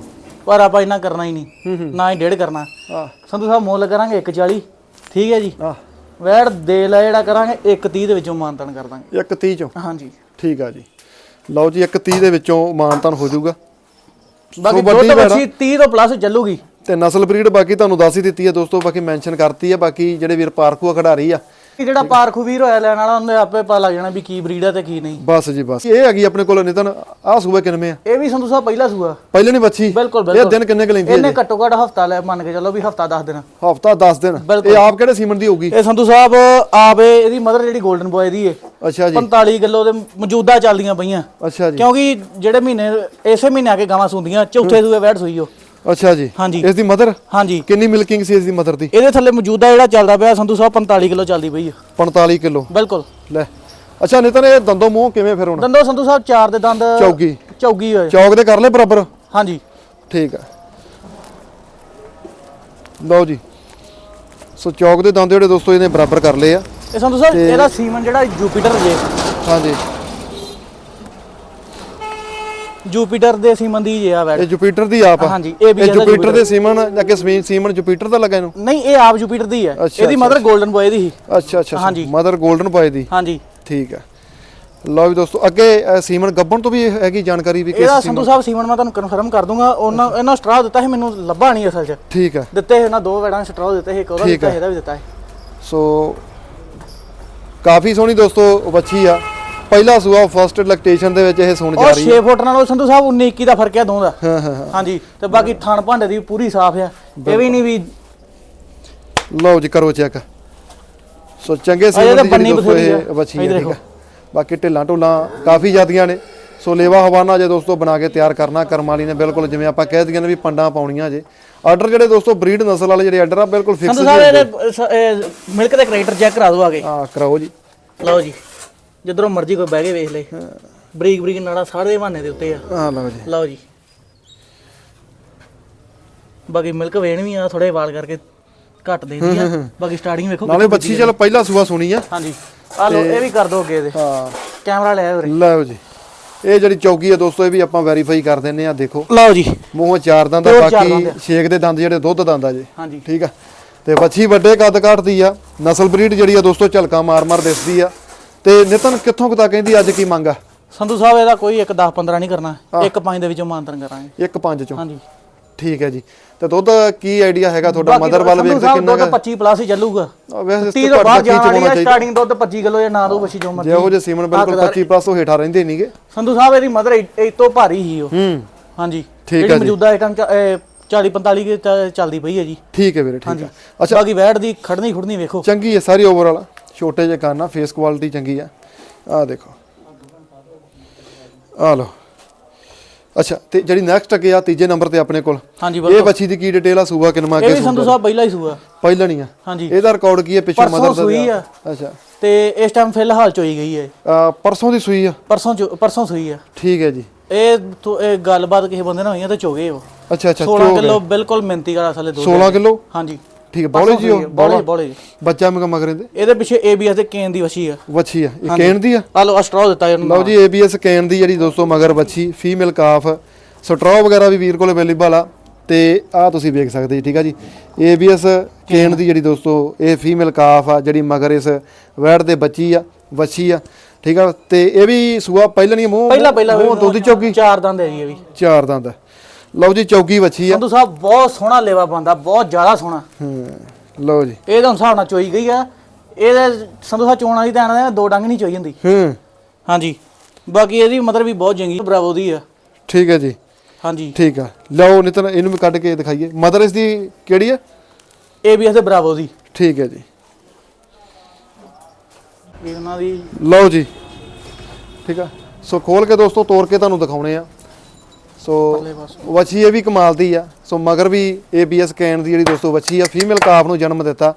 ਪਰ ਆਪਾਂ ਇੰਨਾ ਕਰਨਾ ਹੀ ਨਹੀਂ ਨਾ ਹੀ ਡੇਢ ਕਰਨਾ। ਆ ਸੰਧੂ ਸਾਹਿਬ ਮੁੱਲ ਕਰਾਂਗੇ 140 ਠੀਕ ਹੈ ਜੀ? ਆ ਵੈੜ ਦੇ ਲੈ ਜਿਹੜਾ ਕਰਾਂਗੇ 130 ਦੇ ਵਿੱਚੋਂ ਮਾਨਤਨ ਕਰ ਦਾਂਗੇ। ਇੱਕ 30 ਚੋਂ? ਹਾਂਜੀ। ਠੀਕ ਆ ਜੀ। ਲਓ ਜੀ ਇੱਕ 30 ਦੇ ਵਿੱਚੋਂ ਮਾਨਤਨ ਹੋ ਜਾਊਗਾ ਬਾਕੀ ਵੱਡੀ ਦੁੱਧ। ਬੱਚੀ 30 ਤੋਂ ਪਲੱਸ ਚੱਲੂਗੀ ਤੇ ਨਸਲ ਬਰੀਡ ਬਾਕੀ ਤੁਹਾਨੂੰ ਦੱਸ ਹੀ ਦਿੱਤੀ ਹੈ ਦੋਸਤੋ ਬਾਕੀ ਮੈਂਸ਼ਨ ਕਰਤੀ ਹੈ ਬਾਕੀ ਜਿਹੜੇ ਵੀਰ ਪਾਰਖੂ ਖਿਡਾਰੀ ਆ ਕਿ ਜਿਹੜਾ ਪਾਰਖੂ ਵੀਰ ਹੋਇਆ ਲੈਣ ਵਾਲਾ ਉਹਨੇ ਆਪੇ ਪਤਾ ਲੱਗ ਜਾਣਾ ਵੀ ਕੀ ਬਰੀਡ ਹੈ ਤੇ ਕੀ ਨਹੀਂ। ਬਸ ਜੀ ਬਸ। ਇਹ ਹੈਗੀ ਆਪਣੇ ਕੋਲ ਨਿਤਨ ਆ ਸੂਬੇ ਕਿੰਨੇ ਆ? ਇਹ ਵੀ ਸੰਧੂ ਸਾਹਿਬ ਪਹਿਲਾ ਸੂਆ। ਪਹਿਲੇ ਨਹੀਂ ਬੱਚੀ। ਬਿਲਕੁਲ ਇਹ ਬਿਲਕੁਲ। ਦਿਨ ਕਿੰਨੇ ਕੁ ਲੈਂਦੀ ਹੈ ਇਹਨੇ ਘੱਟੋ ਘੱਟ ਹਫਤਾ ਲੈ ਮੰਨ ਕੇ ਚੱਲੋ ਵੀ ਹਫਤਾ 10 ਦਿਨ। ਹਫਤਾ 10 ਦਿਨ। ਬਿਲਕੁਲ। ਇਹ ਆਪ ਕਿਹੜੇ ਸੀਮਨ ਦੀ ਹੋਊਗੀ? ਇਹ ਸੰਧੂ ਸਾਹਿਬ ਆਵੇ ਇਹਦੀ ਮਦਰ ਜਿਹੜੀ 골ਡਨ ਬੋਏ ਦੀ ਹੈ ਅੱਛਾ ਜੀ। 45 ਕਿਲੋ ਦੇ ਮੌਜੂਦਾ ਚੱਲਦੀਆਂ ਪਈਆਂ। ਅੱਛਾ ਜੀ। ਕਿਉਂਕਿ ਜਿਹੜੇ ਮਹੀਨੇ ਇਸੇ ਮਹੀਨੇ ਆ ਕੇ ਗਾਵਾਂ ਸੁੰਦੀਆਂ ਚੌਥੇ ਸੂਏ ਵੈੜ ਸੂਈ ਉਹ। ਅੱਛਾ ਜੀ। ਹਾਂਜੀ। ਇਸ ਦੀ ਮਦਰ? ਹਾਂਜੀ। ਕਿੰਨੀ ਮਿਲਕਿੰਗ ਸੀ ਇਸ ਦੀ ਮਦਰ ਦੀ? ਇਹਦੇ ਥੱਲੇ ਮੌਜੂਦਾ ਜਿਹੜਾ ਚੱਲਦਾ ਪਿਆ ਸੰਧੂ ਸਾਹਿਬ 45 ਕਿਲੋ ਚੱਲਦੀ ਪਈ ਹੈ 45 ਕਿਲੋ। ਬਿਲਕੁਲ। ਲੈ। ਅੱਛਾ ਨਿਤਨ ਇਹ ਦੰਦੋਂ ਮੂੰਹ ਕਿਵੇਂ ਫਿਰ ਹੁਣ? ਦੰਦੋ ਸੰਧੂ ਸਾਹਿਬ ਚਾਰ ਦੇ ਦੰਦ ਚੌਗੀ। ਚੌਗੀ ਹੋਏ। ਚੌਕ ਦੇ ਕਰ ਲੈ ਬਰਾਬਰ? ਹਾਂਜੀ। ਠੀਕ ਆ। ਲਓ ਜੀ। ਸੋ ਚੌਕ ਦੇ ਦੰਦ ਜਿਹੜੇ ਦੋਸਤੋ ਇਹਨੇ ਬਰਾਬਰ ਕਰ ਲਏ ਆ। ਇਹ ਸੰਧੂ ਸਾਹਿਬ ਇਹਦਾ ਸੀਮਨ ਜਿਹੜਾ ਜੂਪੀਟਰ ਜੇ। ਹਾਂਜੀ। ਜੂਪੀਟਰ ਦੇ ਸੀਮਨ ਦੀ ਜੇ ਆ ਇਹ ਜੁਪੀਟਰ ਦੀ ਆਪ ਆ? ਹਾਂਜੀ, ਇਹ ਵੀ ਇਹ ਇਹਦਾ ਜੁਪੀਟਰ ਦੇ ਸੀਮਨ ਅੱਗੇ ਸਮੀਨ ਸੀਮਨ ਜੁਪੀਟਰ ਦਾ ਲੱਗਾ ਇਹਨੂੰ? ਨਹੀਂ ਇਹ ਆਪ ਜੂਪੀਟਰ ਦੀ ਹੈ ਅੱਛਾ, ਇਹਦੀ ਮਦਰ 골ਡਨ ਬੋਏ ਦੀ ਸੀ। ਅੱਛਾ ਅੱਛਾ ਹਾਂਜੀ। ਮਦਰ 골ਡਨ ਪਾਏ ਦੀ। ਹਾਂਜੀ। ਠੀਕ ਆ। ਲਓ ਵੀ ਦੋਸਤੋ ਅੱਗੇ ਅ, ਸੀਮਨ ਗੱਬਣ ਤੋਂ ਵੀ ਇਹ ਹੈਗੀ ਜਾਣਕਾਰੀ ਵੀ ਕਿਸ ਇਹਦਾ ਸੰਧੂ ਸਾਹਿਬ ਸੀਮਨ ਮੈਂ ਤੁਹਾਨੂੰ ਕਨਫਰਮ ਕਰ ਦੂੰਗਾ। ਉਹਨਾਂ ਇਹਨਾਂ ਸਟਰਾ ਦਿੱਤਾ ਸੀ ਮੈਨੂੰ ਲੱਭਾ ਨਹੀਂ ਅਸਲ 'ਚ। ਠੀਕ ਆ। ਦਿੱਤੇ ਸੀ ਉਹਨਾਂ ਦੋ ਵੈੜਾਂ ਸਟਰਾ ਦਿੱਤੇ ਸੀ ਇੱਕ ਉਹਦਾ ਠੀਕ ਦਿੱਤਾ ਆ। ਸੀ, ਇਹਦਾ ਵੀ ਦਿੱਤਾ ਹੈ ਸੋ ਕਾਫੀ ਸੋਹਣੀ ਦੋਸਤੋ ਬੱਚੀ ਆ। ਪਹਿਲਾ ਸੂਆ ਫਰਸਟ ਲੈਕਟੇਸ਼ਨ ਦੇ ਵਿੱਚ ਇਹ ਸੁਣ ਜਾ ਉਹ ਰਹੀ 6 ਫੁੱਟ ਨਾਲ ਉਹ ਸੰਧੂ ਸਾਹਿਬ 19 21 ਦਾ ਫ਼ਰਕ ਹੈ ਦੋਵਾਂ ਦਾ। ਹਾਂ ਹਾਂ ਹਾਂ। ਹਾਂਜੀ ਤੇ ਬਾਕੀ ਥਣ ਭਾਂਡੇ ਦੀ ਪੂਰੀ ਸਾਫ਼ ਆ। ਇਹ ਵੀ ਨਹੀਂ ਵੀ ਲਓ ਜੀ ਕਰੋ ਚੈੱਕ ਸੋ ਚੰਗੇ ਅਜੇ ਸੀਮਨ ਤਾਂ ਜਿਹੜੀ ਬੰਨੀ ਦੋਸਤੋ ਬਥੇਰੀ ਇਹ ਆ। ਇੱਧਰ ਹੈ ਠੀਕ ਦੇਖੋ। ਬਾਕੀ ਢਿੱਲਾਂ ਢੋਲਾਂ ਕਾਫੀ ਜ਼ਿਆਦੀਆਂ ਨੇ। ਸੋ ਲੇਵਾ ਹਵਾਨਾ ਜੇ ਦੋਸਤੋ ਬਣਾ ਕੇ ਤਿਆਰ ਕਰਨਾ ਕਰਮ ਵਾਲੀ ਨੇ ਬਿਲਕੁਲ ਜਿਵੇਂ ਆਪਾਂ ਕਹਿ ਦਈਏ ਨੇ ਵੀ ਪੰਡਾਂ ਪਾਉਣੀਆਂ ਜੇ। ਆਰਡਰ ਜਿਹੜੇ ਦੋਸਤੋ ਬਰੀਡ ਨਸਲ ਵਾਲੇ ਜਿਹੜੇ ਆਰਡਰ ਆ ਬਿਲਕੁਲ ਫਿਕਸ ਸੰਧੂ ਸਾਹਿਬ ਇਹਦੇ ਮਿਲਕ ਦੇ ਕਰੈਕਟਰ ਚੈੱਕ ਕਰਾ ਦਿਓ ਆਗੇ ਆ ਕਰਾਓ ਜੀ। ਲਓ ਜੀ। ਜਿੱਧਰੋਂ ਮਰਜ਼ੀ ਕੋਈ ਬਹਿ ਕੇ ਵੇਖ ਲੇ। ਬਰੀਕ ਬਰੀਕ ਨਾੜਾ ਸਾਰੇ ਬਹਾਨੇ ਦੇ ਉੱਤੇ ਆ। ਆ ਲਓ ਜੀ। ਲਓ ਜੀ। ਬਾਕੀ ਮਿਲਕ ਵੇਣ ਵੀ ਆ ਥੋੜੇ ਵਾਲ ਕਰਕੇ ਘੱਟ ਦੇਦੀ ਆ। ਬਾਕੀ ਸਟਾਰਟਿੰਗ ਵੇਖੋ ਨਾਲੇ ਬੱਚੀ ਚਲ ਪਹਿਲਾ ਸੂਆ ਸੁਣੀ ਆ। ਹਾਂਜੀ। ਆ ਲਓ ਇਹ ਵੀ ਕਰ ਦੋ ਅੱਗੇ ਇਹਦੇ। ਹਾਂ। ਕੈਮਰਾ ਲੈ ਆਓ ਲਓ ਜੀ। ਇਹ ਜਿਹੜੀ ਚੌਕੀ ਆ ਦੋਸਤੋ ਇਹ ਵੀ ਆਪਾਂ ਵੈਰੀਫਾਈ ਕਰ ਦਿੰਨੇ ਆ ਦੇਖੋ। ਲਓ ਜੀ। ਮੂੰਹੋਂ ਚਾਰ ਦੰਦ ਆ ਬਾਕੀ। ਛੇਕ ਦੇ ਦੰਦ ਜਿਹੜੇ ਦੁੱਧ ਦੰਦ ਆ ਜੀ। ਹਾਂਜੀ। ਠੀਕ ਆ। ਤੇ ਬੱਚੀ ਵੱਡੇ ਕੱਦ ਕਾਟਦੀ ਆ। ਨਸਲ ਬਰੀਡ ਜਿਹੜੀ ਆ ਦੋਸਤੋ ਝਲਕਾ ਮਾਰ ਮਾਰ ਦਿਸਦੀ ਆ। ਤੇ ਨਿਤਨ ਕਿੱਥੋਂ ਕੁ ਤੱਕ ਕਹਿੰਦੀ ਅੱਜ ਕੀ ਮੰਗ ਆ? ਸੰਧੂ ਸਾਹਿਬ ਇਹਦਾ ਕੋਈ 1 10 15 ਨਹੀਂ ਕਰਨਾ। ਇੱਕ ਪੰਜ ਦੇ ਵਿੱਚੋਂ ਮਾਨਤਨ ਕਰਾਂਗੇ। ਇੱਕ ਪੰਜ ਚੋਂ? ਹਾਂਜੀ। ਠੀਕ ਹੈ ਜੀ। ਤੇ ਦੁੱਧ ਕੀ ਆਈਡੀਆ ਹੈਗਾ ਤੁਹਾਡਾ? ਮਦਰ ਵੱਲ ਵੇਖਦੇ ਸਾਹਿਬ ਕਿੰਨਾ ਦੁੱਧ 25 ਪਲੱਸ ਹੀ ਚੱਲੂਗਾ। ਵੈਸੇ ਇਸ 30 ਤੋਂ ਬਾਅਦ ਕੀ ਜਾਣ ਵਾਲੀ ਹੈ ਸਟਾਰਟਿੰਗ ਦੁੱਧ 25 ਕਿਲੋ ਜਾਂ ਨਾ ਦੋ ਬੱਚੀ ਜੋ ਮਰਜ਼ੀ। ਜਿਹੋ ਜਿਹੇ ਸੀਮਨ ਬਿਲਕੁਲ 25 ਪਲੱਸ ਉਹ ਹੇਠਾਂ ਰਹਿੰਦੇ ਨਹੀਂਗੇ ਸੰਧੂ ਸਾਹਿਬ ਇਹਦੀ ਮਦਰ ਇਹ ਤੋਂ ਭਾਰੀ ਹੀ ਉਹ। ਹੂੰ। ਹਾਂਜੀ। ਠੀਕ ਜਿਹੜੀ ਜੀ। ਮੌਜੂਦਾ ਆਈਟਮ 40 45 ਕੀ ਚੱਲਦੀ ਪਈ ਹੈ ਜੀ। ਠੀਕ ਹੈ ਵੀਰੇ ਠੀਕ ਹੈ ਅੱਛਾ। ਬਾਕੀ ਵੈੜ ਦੀ ਖੜਨੀ ਖੁੜਨੀ ਵੇਖੋ। ਚੰਗੀ ਹੈ ਸਾਰੀ ਓਵਰਆਲ ਛੋਟੇ ਜਿਹੇ ਕੰਨ ਆ ਫੇਸ ਕੁਆਲਿਟੀ ਚੰਗੀ ਆ। ਆ ਦੇਖੋ। ਆ ਲਓ। ਅੱਛਾ ਤੇ ਜਿਹੜੀ ਨੈਕਸਟ ਅੱਗੇ ਆ ਤੀਜੇ ਨੰਬਰ ਤੇ ਆਪਣੇ ਕੋਲ। ਹਾਂਜੀ ਇਹ ਬੱਚੀ ਦੀ ਕੀ ਡਿਟੇਲ ਆ? ਸੂਆ ਕਿਨਮਾ ਇਹ ਅੱਗੇ ਵੀ ਸੰਧੂ ਸਾਹਿਬ ਪਹਿਲਾਂ ਹੀ ਸੂਆ। ਪਹਿਲਾਂ ਨਹੀਂ ਆ। ਹਾਂਜੀ। ਇਹਦਾ ਰਿਕਾਰਡ ਕੀ ਹੈ ਪਿੱਛੋਂ ਮਦਰ ਦਾ ਸੂਈ ਆ। ਅੱਛਾ। ਤੇ ਇਸ ਟਾਈਮ ਫਿਲਹਾਲ ਚੋਈ ਗਈ ਹੈ। ਪਰਸੋਂ ਦੀ ਸੂਈ ਆ। ਪਰਸੋਂ ਪਰਸੋਂ ਸੂਈ ਆ। ਠੀਕ ਹੈ ਜੀ। ਇਹ ਇਹ ਗੱਲਬਾਤ ਕਿਸੇ ਬੰਦੇ ਨਾਲ ਹੋਈ ਆ ਤੇ ਚੋਗੇ ਉਹ ਅੱਛਾ ਅੱਛਾ 16 ਕਿਲੋ ਬਿਲਕੁਲ ਮਿੰਤੀ ਵਾਲਾ ਥੱਲੇ ਦੁੱਧ 16 ਕਿਲੋ? ਹਾਂਜੀ। ਠੀਕ ਹੈ ਬੋਲੇ ਜੀ ਬੋਲੇ ਬੋਲੇ। ਬੱਚਾ ਮਗ ਮਗਰੇ ਦੇ। ਇਹਦੇ ਪਿੱਛੇ ਏਬੀਐਸ ਦੇ ਕੇਨ ਦੀ ਵਛੀ ਆ। ਵੱਛੀ ਆ ਇਹ ਕੇਨ ਦੀ ਆ? ਆ ਲੋ ਸਟ੍ਰੋ ਦਿੱਤਾ ਇਹਨੂੰ ਲਓ ਜੀ ABS ਕੇਨ ਦੀ ਜਿਹੜੀ ਦੋਸਤੋ ਮਗਰ ਬੱਚੀ ਫੀਮੇਲ ਕਾਫ ਸਟ੍ਰੋ ਵਗੈਰਾ ਵੀ ਵੀਰ ਕੋਲ ਅਵੇਲੇਬਲ ਆ ਤੇ ਆ ਤੁਸੀਂ ਵੇਖ ਸਕਦੇ ਜੀ ਠੀਕ ਆ ਜੀ। ABS ਕੇਨ ਦੀ ਜਿਹੜੀ ਦੋਸਤੋ ਇਹ ਫੀਮੇਲ ਕਾਫ ਆ ਜਿਹੜੀ ਮਗਰ ਇਸ ਵੈੜ ਦੇ ਬੱਚੀ ਆ ਵੱਛੀ ਆ ਠੀਕ ਆ। ਤੇ ਇਹ ਵੀ ਸੂਆ ਪਹਿਲਾਂ ਨਹੀਂ ਮੂੰਹ ਪਹਿਲਾਂ ਪਹਿਲਾਂ ਮੂੰਹ ਦੁੱਧ ਚੌਗੀ? ਚਾਰ ਦੰਦ ਹੈ ਜੀ ਇਹ ਵੀ। ਚਾਰ ਦੰਦ। ਲਓ ਜੀ ਚੌਗੀ ਵੱਛੀ ਆ। ਸੰਧੂ ਸਾਹਿਬ ਬਹੁਤ ਸੋਹਣਾ ਲੇਵਾ ਬੰਦਾ ਬਹੁਤ ਜ਼ਿਆਦਾ ਸੋਹਣਾ। ਹੂੰ ਲਓ ਜੀ। ਇਹ ਤਾਂ ਹਿਸਾਬ ਨਾਲ ਚੋਈ ਗਈ ਆ। ਇਹਦੇ ਸੰਧੂ ਸਾਹਿਬ ਚੋਣ ਵਾਲੀ ਤਾਂ ਨਾ ਦੋ ਡੰਗ ਨਹੀਂ ਚੋਈ ਹੁੰਦੀ। ਹੂੰ। ਹਾਂਜੀ। ਬਾਕੀ ਇਹਦੀ ਮਤਲਬ ਵੀ ਬਹੁਤ ਚੰਗੀ ਬਰਾਵੋ ਦੀ ਆ। ਠੀਕ ਹੈ ਜੀ। ਹਾਂਜੀ। ਠੀਕ ਆ। ਲਓ ਨਿਤਨ ਇਹਨੂੰ ਵੀ ਕੱਢ ਕੇ ਦਿਖਾਈਏ। ਮਦਰ ਇਸ ਦੀ ਕਿਹੜੀ ਆ? ਏਬੀਐਸ ਦੇ ਬਰਾਵੋ ਦੀ। ਠੀਕ ਹੈ ਜੀ। ਇਹ ਉਹਨਾਂ ਦੀ ਲਓ ਜੀ। ਠੀਕ ਆ। ਸੋ ਖੋਲ ਕੇ ਦੋਸਤੋ ਤੋੜ ਕੇ ਤੁਹਾਨੂੰ ਦਿਖਾਉਣੇ ਆ। ਸੋ ਵੱਛੀ ਇਹ ਵੀ ਕਮਾਲ ਦੀ ਆ। ਸੋ ਮਗਰ ਵੀ ABS ਕੈਨ ਦੀ ਜਿਹੜੀ ਦੋਸਤੋ ਵੱਛੀ ਆ ਫੀਮੇਲ ਕਾਫ ਨੂੰ ਜਨਮ ਦਿੱਤਾ।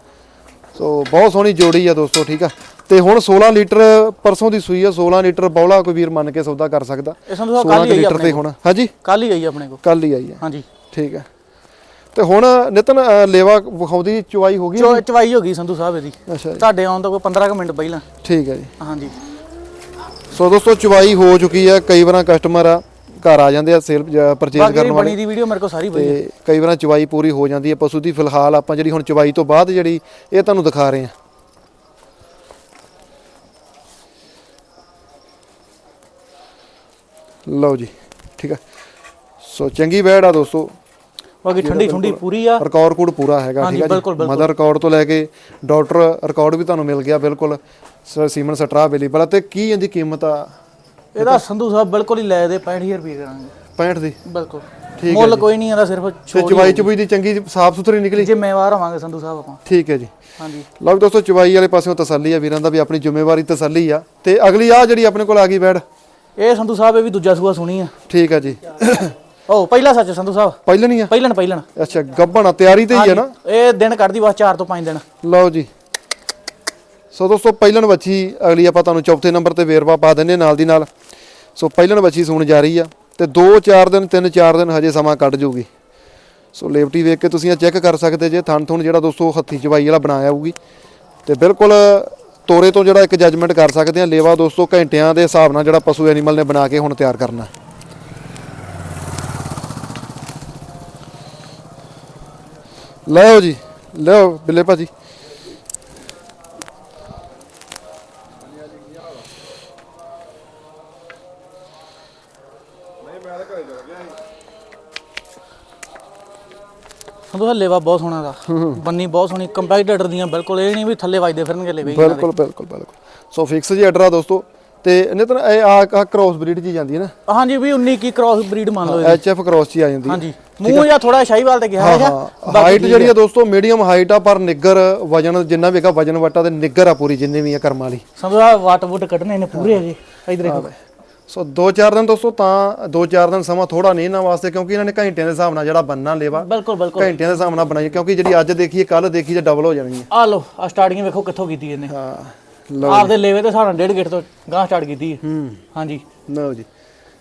ਸੋ ਬਹੁਤ ਸੋਹਣੀ ਜੋੜੀ ਆ ਦੋਸਤੋ ਠੀਕ ਆ। ਤੇ ਹੁਣ 16 ਲੀਟਰ ਪਰਸੋਂ ਦੀ ਸੂਈ ਆ 16 ਲੀਟਰ ਬੌਲਾ ਕੋਈ ਵੀਰ ਮੰਨ ਕੇ ਸੌਦਾ ਕਰ ਸਕਦਾ। ਇਹ ਸੰਧੂ ਸਾਹਿਬ 16 ਕੱਲ ਹੀ ਆਈ ਲੀਟਰ ਤੇ ਹੁਣ। ਹਾਂਜੀ? ਕੱਲ ਹੀ ਗਈ ਆਪਣੇ ਕੋਲ। ਕੱਲ ਹੀ ਆਈ ਆ। ਹਾਂਜੀ। ਠੀਕ ਆ। ਤੇ ਹੁਣ ਨਿਤਨ ਲੇਵਾ ਵਿਖਾਉਂਦੀ ਚੁਆਈ ਹੋ ਗਈ ਚਵਾਈ ਹੋ ਗਈ ਸੰਧੂ ਸਾਹਿਬ ਇਹਦੀ। ਤੁਹਾਡੇ ਆਉਣ ਤੋਂ ਕੋਈ 15 ਕੁ ਮਿੰਟ ਪਹਿਲਾਂ। ਠੀਕ ਹੈ ਜੀ। ਹਾਂਜੀ। ਸੋ ਦੋਸਤੋ ਚੁਆਈ ਹੋ ਚੁੱਕੀ ਆ ਕਈ ਵਾਰਾਂ ਕਸਟਮਰ ਆ। ਘਰ ਆ ਜਾਂਦੇ ਆ ਸੇਲ ਪਰਚੇਜ਼ ਬਾਕੀ ਕਰਨ ਵਾਲੇ। ਬਣੀ ਦੀ ਵੀਡੀਓ ਮੇਰੇ ਕੋਲ ਸਾਰੀ ਹੈ ਤੇ ਕਈ ਵਾਰਾਂ ਚਵਾਈ ਪੂਰੀ ਹੋ ਜਾਂਦੀ ਹੈ ਪਸ਼ੂ ਦੀ ਫਿਲਹਾਲ ਆਪਾਂ ਜਿਹੜੀ ਹੁਣ ਚਵਾਈ ਤੋਂ ਬਾਅਦ ਜਿਹੜੀ ਇਹ ਤੁਹਾਨੂੰ ਦਿਖਾ ਰਹੇ ਹਾਂ ਲਓ ਜੀ ਠੀਕ ਆ। ਸੋ ਚੰਗੀ ਬੈੜ ਆ ਦੋਸਤੋ। ਬਾਕੀ ਠੰਡੀ ਠੰਡੀ ਪੂਰੀ ਆ। ਰਿਕਾਰਡ ਕੋਡ ਪੂਰਾ ਹੈਗਾ ਠੀਕ ਆ ਬਿਲਕੁਲ, ਜੀ। ਮਦਰ ਰਿਕਾਰਡ ਤੋਂ ਲੈ ਕੇ ਡਾਕਟਰ ਰਿਕਾਰਡ ਵੀ ਤੁਹਾਨੂੰ ਮਿਲ ਗਿਆ ਬਿਲਕੁਲ ਸੀਮਨ ਸਟਰਾ ਅਵੇਲੇਬਲ ਤੇ ਕੀ ਇਹਦੀ ਕੀਮਤ ਆ? ਇਹਦਾ ਸੰਧੂ ਸਾਹਿਬ ਬਿਲਕੁਲ ਹੀ ਲੈ ਦੇ 65000 ਰੁਪਏ ਕਰਾਂਗੇ। 65 ਦੀ? ਬਿਲਕੁਲ। ਠੀਕ ਹੈ ਮੁੱਲ ਕੋਈ ਨਹੀਂ ਇਹਦਾ ਸਿਰਫ ਤੇ ਛੋੜ ਚਵਾਈ ਚਬੂਈ ਦੀ ਚੰਗੀ ਸਾਫ਼ ਸੁਥਰੀ ਨਿਕਲੀ? ਜ਼ਿੰਮੇਵਾਰ ਹੋਵਾਂਗੇ ਸੰਧੂ ਸਾਹਿਬ ਆਪਾਂ। ਠੀਕ ਹੈ ਜੀ। ਹਾਂਜੀ। ਲਓ ਦੋਸਤੋ ਚਵਾਈ ਵਾਲੇ ਪਾਸਿਓਂ ਤਸੱਲੀ ਆ ਵੀਰਾਂ ਦਾ ਵੀ ਆਪਣੀ ਜ਼ਿੰਮੇਵਾਰੀ ਤਸੱਲੀ ਆ। ਤੇ ਅਗਲੀ ਆ ਜਿਹੜੀ ਆਪਣੇ ਕੋਲ ਆ ਗਈ ਬੈੜ ਇਹ ਸੰਧੂ ਸਾਹਿਬ ਇਹ ਵੀ ਦੂਜਾ ਸੂਆ ਸੁਣੀ ਆ। ਠੀਕ ਆ ਜੀ। ਉਹ ਪਹਿਲਾ ਸੱਚ ਸੰਧੂ ਸਾਹਿਬ। ਪਹਿਲਾਂ ਨਹੀਂ ਆ? ਪਹਿਲਣ ਪਹਿਲਣ। ਅੱਛਾ ਗੱਬਣਾ ਤਿਆਰੀ ਤੇ ਹੀ ਆ ਨਾ? ਇਹ ਦਿਨ ਕੱਢਦੀ ਬਸ 4 ਤੋਂ 5 ਦਿਨ। ਲਓ ਜੀ। ਸੋ ਦੋਸਤੋ, ਪਹਿਲਣ ਵੱਛੀ ਅਗਲੀ ਆਪਾਂ ਤੁਹਾਨੂੰ ਚੌਥੇ ਨੰਬਰ ਤੇ ਵੇਰਵਾ ਪਾ ਦਿੰਨੇ ਨਾਲ ਦੀ ਨਾਲ। ਸੋ ਪਹਿਲਣ ਵੱਛੀ ਸੂਣ ਜਾ ਰਹੀ ਆ ਤੇ 2-4 ਦਿਨ 3-4 ਦਿਨ ਹਜੇ ਸਮਾਂ ਕੱਢ ਜੂਗੀ। ਸੋ ਲੇਵਟੀ ਵੇਖ ਕੇ ਤੁਸੀਂ ਇਹ ਚੈੱਕ ਕਰ ਸਕਦੇ ਜੇ ਥਣ ਥੁਣ ਜਿਹੜਾ ਦੋਸਤੋ ਹੱਥੀ ਚਵਾਈ ਵਾਲਾ ਬਣਾਇਆ ਹੋਊਗੀ। ਤੇ ਬਿਲਕੁਲ ਤੋਰੇ ਤੋਂ ਜਿਹੜਾ ਇੱਕ ਜੱਜਮੈਂਟ ਕਰ ਸਕਦੇ ਆ ਲੇਵਾ ਦੋਸਤੋ ਘੰਟਿਆਂ ਦੇ ਹਿਸਾਬ ਨਾਲ ਜਿਹੜਾ ਪਸ਼ੂ ਐਨੀਮਲ ਨੇ ਬਣਾ ਕੇ ਹੁਣ ਤਿਆਰ ਕਰਨਾ। ਲਓ ਜੀ ਲਓ ਬਿੱਲੇ ਭਾਜੀ। ਸੰਧੂ ਸਾਹਿਬ ਲੇਵਾ ਬਹੁਤ ਸੋਹਣਾ ਦਾ। ਬੰਨੀ ਬਹੁਤ ਸੋਹਣੀ ਕੰਪੈਕਟਰ ਦੀਆਂ ਬਿਲਕੁਲ ਇਹ ਨਹੀਂ ਵੀ ਥੱਲੇ ਵੱਜਦੇ ਫਿਰਨਗੇ ਇਹਨਾਂ ਦੇ। ਬਿਲਕੁਲ ਬਿਲਕੁਲ ਬਿਲਕੁਲ। ਸੋ ਫਿਕਸ ਜੀ ਆ ਦੋਸਤੋ ਤੇ ਨਿਤਨ ਇਹ ਆ ਕ੍ਰੋਸ ਬਰੀਡ ਜੀ ਜਾਂਦੀ ਹੈ ਨਾ। ਹਾਂਜੀ ਵੀ 19 ਕੀ ਕ੍ਰਾਸ ਬਰੀਡ ਮੰਨ ਲਓ। ਐਚ ਐਫ ਕ੍ਰੋਸ ਜੀ ਆ ਜਾਂਦੀ। ਹੈ ਹਾਂਜੀ ਮੂੰਹ ਜਾਂ ਥੋੜਾ ਸ਼ਾਹੀਵਾਲ ਤੇ ਗਿਆ ਹੈਗਾ ਹਾਈਟ ਜਿਹੜੀ ਆ ਦੋਸਤੋ ਮੀਡੀਅਮ ਹਾਈਟ ਆ ਪਰ ਨਿੱਗਰ ਵਜਨ ਜਿੰਨਾ ਵੀ ਹੈਗਾ ਵਜਨ ਵਟਾ ਤੇ ਨਿੱਗਰ ਆ ਪੂਰੀ ਜਿੰਨੇ ਵੀ ਆ ਕਰਮਾਂ ਵਾਲੀ। ਸਾਹਿਬ ਵਾਟ ਵੁੱਟ ਕੱਢਣੇ ਨੇ ਪੂਰੇ ਅਜੇ ਇਧਰ ਦੇਖੋ। ਸੋ 2-4 ਦਿਨ ਦੋਸਤੋ ਤਾਂ 2-4 ਦਿਨ ਸਮਾਂ ਥੋੜਾ ਨਹੀਂ ਇਹਨਾਂ ਵਾਸਤੇ ਕਿਉਂਕਿ ਇਹਨਾਂ ਨੇ ਘੰਟਿਆਂ ਦੇ ਹਿਸਾਬ ਨਾਲ ਜਿਹੜਾ ਬੰਨਣਾ ਲੇਵਾ ਬਿਲਕੁਲ ਬਿਲਕੁਲ। ਘੰਟਿਆਂ ਦੇ ਹਿਸਾਬ ਨਾਲ ਬਣਾਈ ਕਿਉਂਕਿ ਜਿਹੜੀ ਅੱਜ ਦੇਖੀਏ ਕੱਲ ਦੇਖੀ ਤੇ ਡਬਲ ਹੋ ਜਾਣੀ ਹੈ। ਆ ਲਓ ਆ ਸਟਾਰਟਿੰਗ ਵੇਖੋ ਕਿੱਥੋਂ ਕੀਤੀ ਇਹਨੇ। ਹਾਂ ਲਓ ਆਪਦੇ ਲੇਵੇ ਤੇ ਸਾਡਾ ਡੇਢ ਗੇਟ ਤੋਂ ਗਾਂ ਸਟਾਰਟ ਕੀਤੀ ਹੈ। ਹੂੰ। ਹਾਂਜੀ। ਲਓ ਜੀ।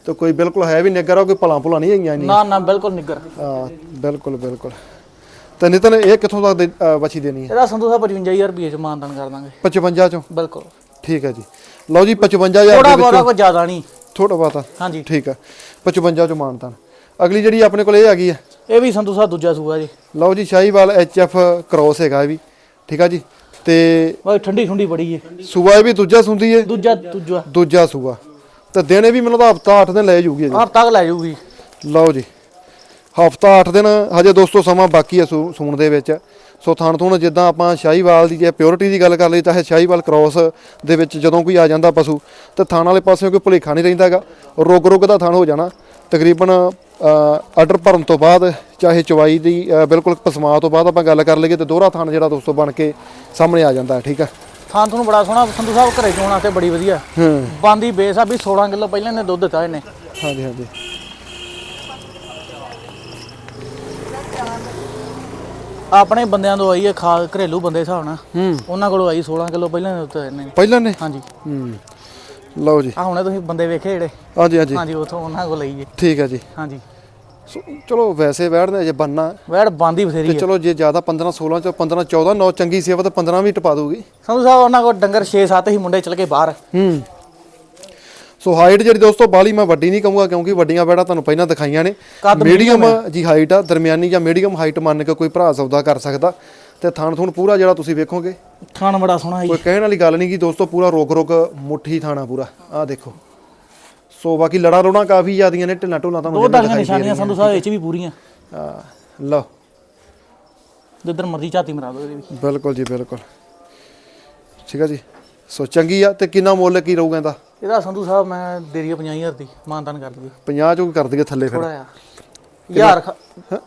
ਤੇ ਕੋਈ ਬਿਲਕੁਲ ਹੈ ਵੀ ਨਿੱਗਰ ਆ ਕੋਈ ਭਲਾ ਭੁਲਾ ਨਹੀਂ ਹੈਗੀਆਂ ਨਹੀਂ ਨਾ ਨਾ ਬਿਲਕੁਲ ਨਿੱਗਰ ਹਾਂ ਬਿਲਕੁਲ ਬਿਲਕੁਲ। ਤੇ ਨਿਤਨ ਇਹ ਕਿੱਥੋਂ ਤੱਕ ਵੱਛੀ ਦੇਣੀ ਹੈ? ਇਹਦਾ ਸਾਹਿਬ 55000 ਰੁਪਏ ਚ ਮਾਨਦਾਨ ਕਰ ਦਾਂਗੇ। 55 ਚੋਂ? ਬਿਲਕੁਲ। ਠੀਕ ਹੈ ਜੀ। ਲਓ ਜੀ 55000 ਥੋੜਾ ਦੇ ਬਹੁਤਾ ਵਿੱਚੋਂ ਕੋਈ ਜ਼ਿਆਦਾ ਨਹੀਂ। ਥੋੜਾ ਬਾਤਾ ਹਾਂਜੀ। ਠੀਕ ਹੈ 55 ਚੋਂ ਮਾਨਤਾਨ। ਅਗਲੀ ਜਿਹੜੀ ਆਪਣੇ ਕੋਲ ਇਹ ਹੈਗੀ ਆ। ਇਹ ਵੀ ਸੰਧੂ ਸਾਹਿਬ ਦੂਜਾ ਸੂਆ ਜੀ। ਲਓ ਜੀ ਸ਼ਾਹੀਵਾਲ ਐਫ ਕ੍ਰੋਸ ਹੈਗਾ ਇਹ ਵੀ। ਠੀਕ ਆ ਜੀ? ਤੇ ਬਈ ਠੰਡੀ ਠੰਡੀ ਬੜੀ ਹੈ ਸੂਆ ਇਹ ਵੀ ਦੂਜਾ ਸੁੰਦੀ ਏ? ਦੂਜਾ ਦੂਜਾ। ਦੂਜਾ ਸੂਆ। ਤੇ ਦਿਨ ਵੀ ਮੈਨੂੰ ਤਾਂ ਹਫਤਾ 8 ਦਿਨ ਲੈ ਜੂਗੀ ਅਜੇ ਹਫ਼ਤਾ ਲੈ ਜਾਊਗੀ। ਲਓ ਜੀ। ਹਫਤਾ 8 ਦਿਨ ਹਜੇ ਦੋਸਤੋ ਸਮਾਂ ਬਾਕੀ ਸੂ- ਸੂਣ ਦੇ ਵਿੱਚ। ਸੋ ਥਣ ਥੁਣ ਜਿੱਦਾਂ ਆਪਾਂ ਸ਼ਾਹੀਵਾਲ ਦੀ ਜੇ ਪਿਓਰਿਟੀ ਦੀ ਗੱਲ ਕਰ ਲਈ ਚਾਹੇ ਸ਼ਾਹੀਵਾਲ ਕ੍ਰੋਸ ਦੇ ਵਿੱਚ ਜਦੋਂ ਕੋਈ ਆ ਜਾਂਦਾ ਪਸ਼ੂ ਤੇ ਥਣ ਵਾਲੇ ਪਾਸੇ ਕੋਈ ਭੁਲੇਖਾ ਨਹੀਂ ਰਹਿੰਦਾ ਹੈਗਾ। ਰੁਗ ਰੁਗ ਦਾ ਥਣ ਹੋ ਜਾਣਾ। ਤਕਰੀਬਨ ਆਰਡਰ ਭਰਨ ਤੋਂ ਬਾਅਦ ਚਾਹੇ ਚਵਾਈ ਦੀ ਬਿਲਕੁਲ ਪਸਮਾ ਤੋਂ ਬਾਅਦ ਆਪਾਂ ਗੱਲ ਕਰ ਲਈਏ ਤੇ ਦੋਹਰਾ ਥਣ ਜਿਹੜਾ ਦੋਸਤੋ ਬਣ ਕੇ ਸਾਹਮਣੇ ਆ ਜਾਂਦਾ ਹੈ ਠੀਕ ਆ ਥਾਂ ਤੁਹਾਨੂੰ ਬੜਾ ਸੋਹਣਾ ਸੰਧੂ ਸਾਹਿਬ ਘਰੇ ਚੋਣ ਵਾਸਤੇ ਬੜੀ ਵਧੀਆ। ਹੂੰ। ਬਾਂਦੀ ਬੇਸ ਆ ਵੀ 16 ਕਿਲੋ ਪਹਿਲਾਂ ਨੇ ਦੁੱਧ ਦਿੱਤਾ ਇਹਨੇ। ਹਾਂਜੀ ਹਾਂਜੀ। ਆਪਣੇ ਬੰਦਿਆਂ ਤੋਂ ਆਈ ਹੈ ਖਾ ਘਰੇਲੂ ਬੰਦੇ ਹਿਸਾਬ ਨਾਲ। ਹੂੰ। ਉਹਨਾਂ ਕੋਲੋਂ ਆਈ 16 ਕਿਲੋ ਪਹਿਲਾਂ ਦੇ ਉੱਤੇ ਨੇ ਪਹਿਲਾਂ ਨੇ? ਹਾਂਜੀ। ਹੂੰ। ਲਓ ਜੀ। ਆ ਹੁਣੇ ਤੁਸੀਂ ਬੰਦੇ ਵੇਖੇ ਜਿਹੜੇ? ਹਾਂਜੀ ਹਾਂਜੀ। ਹਾਂਜੀ ਉਥੋਂ ਉਹਨਾਂ ਕੋਲ ਲਈ ਜੀ ਠੀਕ ਹੈ ਜੀ। ਹਾਂਜੀ। ਸੋ, ਚਲੋ ਵੈਸੇ ਵੈੜਨੇ ਜੇ ਬੰਨਾ ਵੈੜ ਬੰਦੀ ਬਥੇਰੀ ਤੇ ਹੈ। ਚਲੋ ਜੇ ਜ਼ਿਆਦਾ 15 16 ਚ 15 14 9 ਚੰਗੀ ਸੇਵਾ ਤਾਂ 15 ਵੀ ਟਪਾ ਦੂਗੀ ਸੰਧੂ ਸਾਹਿਬ ਉਹਨਾਂ ਕੋਲ ਡੰਗਰ 6-7 ਹੀ ਮੁੰਡੇ ਚਲ ਕੇ ਬਾਹਰ। ਹੂੰ। ਸੋ ਹਾਈਟ ਜਿਹੜੀ ਦੋਸਤੋ ਬਾਲੀ ਮੈਂ ਵੱਡੀ ਨਹੀਂ ਕਹੂੰਗਾ ਕਿਉਂਕਿ ਵੱਡੀਆਂ ਬੈੜਾਂ ਤੁਹਾਨੂੰ ਪਹਿਲਾਂ ਦਿਖਾਈਆਂ ਨੇ। ਮੀਡੀਅਮ ਜੀ ਹਾਈਟ ਆ ਦਰਮਿਆਨੀ ਜਾਂ ਮੀਡੀਅਮ ਹਾਈਟ ਮੰਨ ਕੇ ਕੋਈ ਭਰਾ ਸੌਦਾ ਕਰ ਸਕਦਾ। ਤੇ ਥਣ ਥੁਣ ਪੂਰਾ ਜਿਹੜਾ ਤੁਸੀਂ ਵੇਖੋਗੇ। ਖਾਣ ਬੜਾ ਸੋਹਣਾ ਜੀ। ਕੋਈ ਕਹਿਣ ਵਾਲੀ ਗੱਲ ਨਹੀਂ ਕਿ ਦੋਸਤੋ ਪੂਰਾ ਰੋਕ ਰੋਕ ਮੁੱਠੀ ਥਾਣਾ ਪੂਰਾ। ਆਹ ਦੇਖੋ। ਸੋ ਬਾਕੀ ਲੜਾ ਰੋਣਾ ਕਾਫੀ ਜ਼ਿਆਦੀਆਂ ਨੇ ਢਿੱਲਾਂ ਢੋਲਾਂ ਤੁਹਾਨੂੰ ਦੋ ਦਾਲੀਆਂ ਨਿਸ਼ਾਨੀਆਂ ਸੰਧੂ ਸਾਹਿਬ ਇਹ ਚ ਵੀ ਪੂਰੀਆਂ। ਲਓ। ਜਿੱਧਰ ਮਰਜ਼ੀ ਝਾਤੀ ਮਰਾ ਦੋ ਇਹਦੀ ਬਿਲਕੁਲ ਜੀ ਬਿਲਕੁਲ। ਠੀਕ ਆ ਜੀ। ਸੋ ਚੰਗੀ ਆ ਤੇ ਕਿੰਨਾ ਮੁੱਲ ਕੀ ਰਹੂਗਾ ਇਹਦਾ? ਇਹਦਾ ਸੰਧੂ ਸਾਹਿਬ ਮੈਂ ਦੇਰੀ 50000 ਦੀ ਮਾਨਦਾਨ ਕਰ ਦਈਏ 50 ਚੋਂ ਕਰ ਦਈਏ ਥੱਲੇ ਫਿਰ। ਥੋੜਾ ਆ ਹਜ਼ਾਰ ਖ-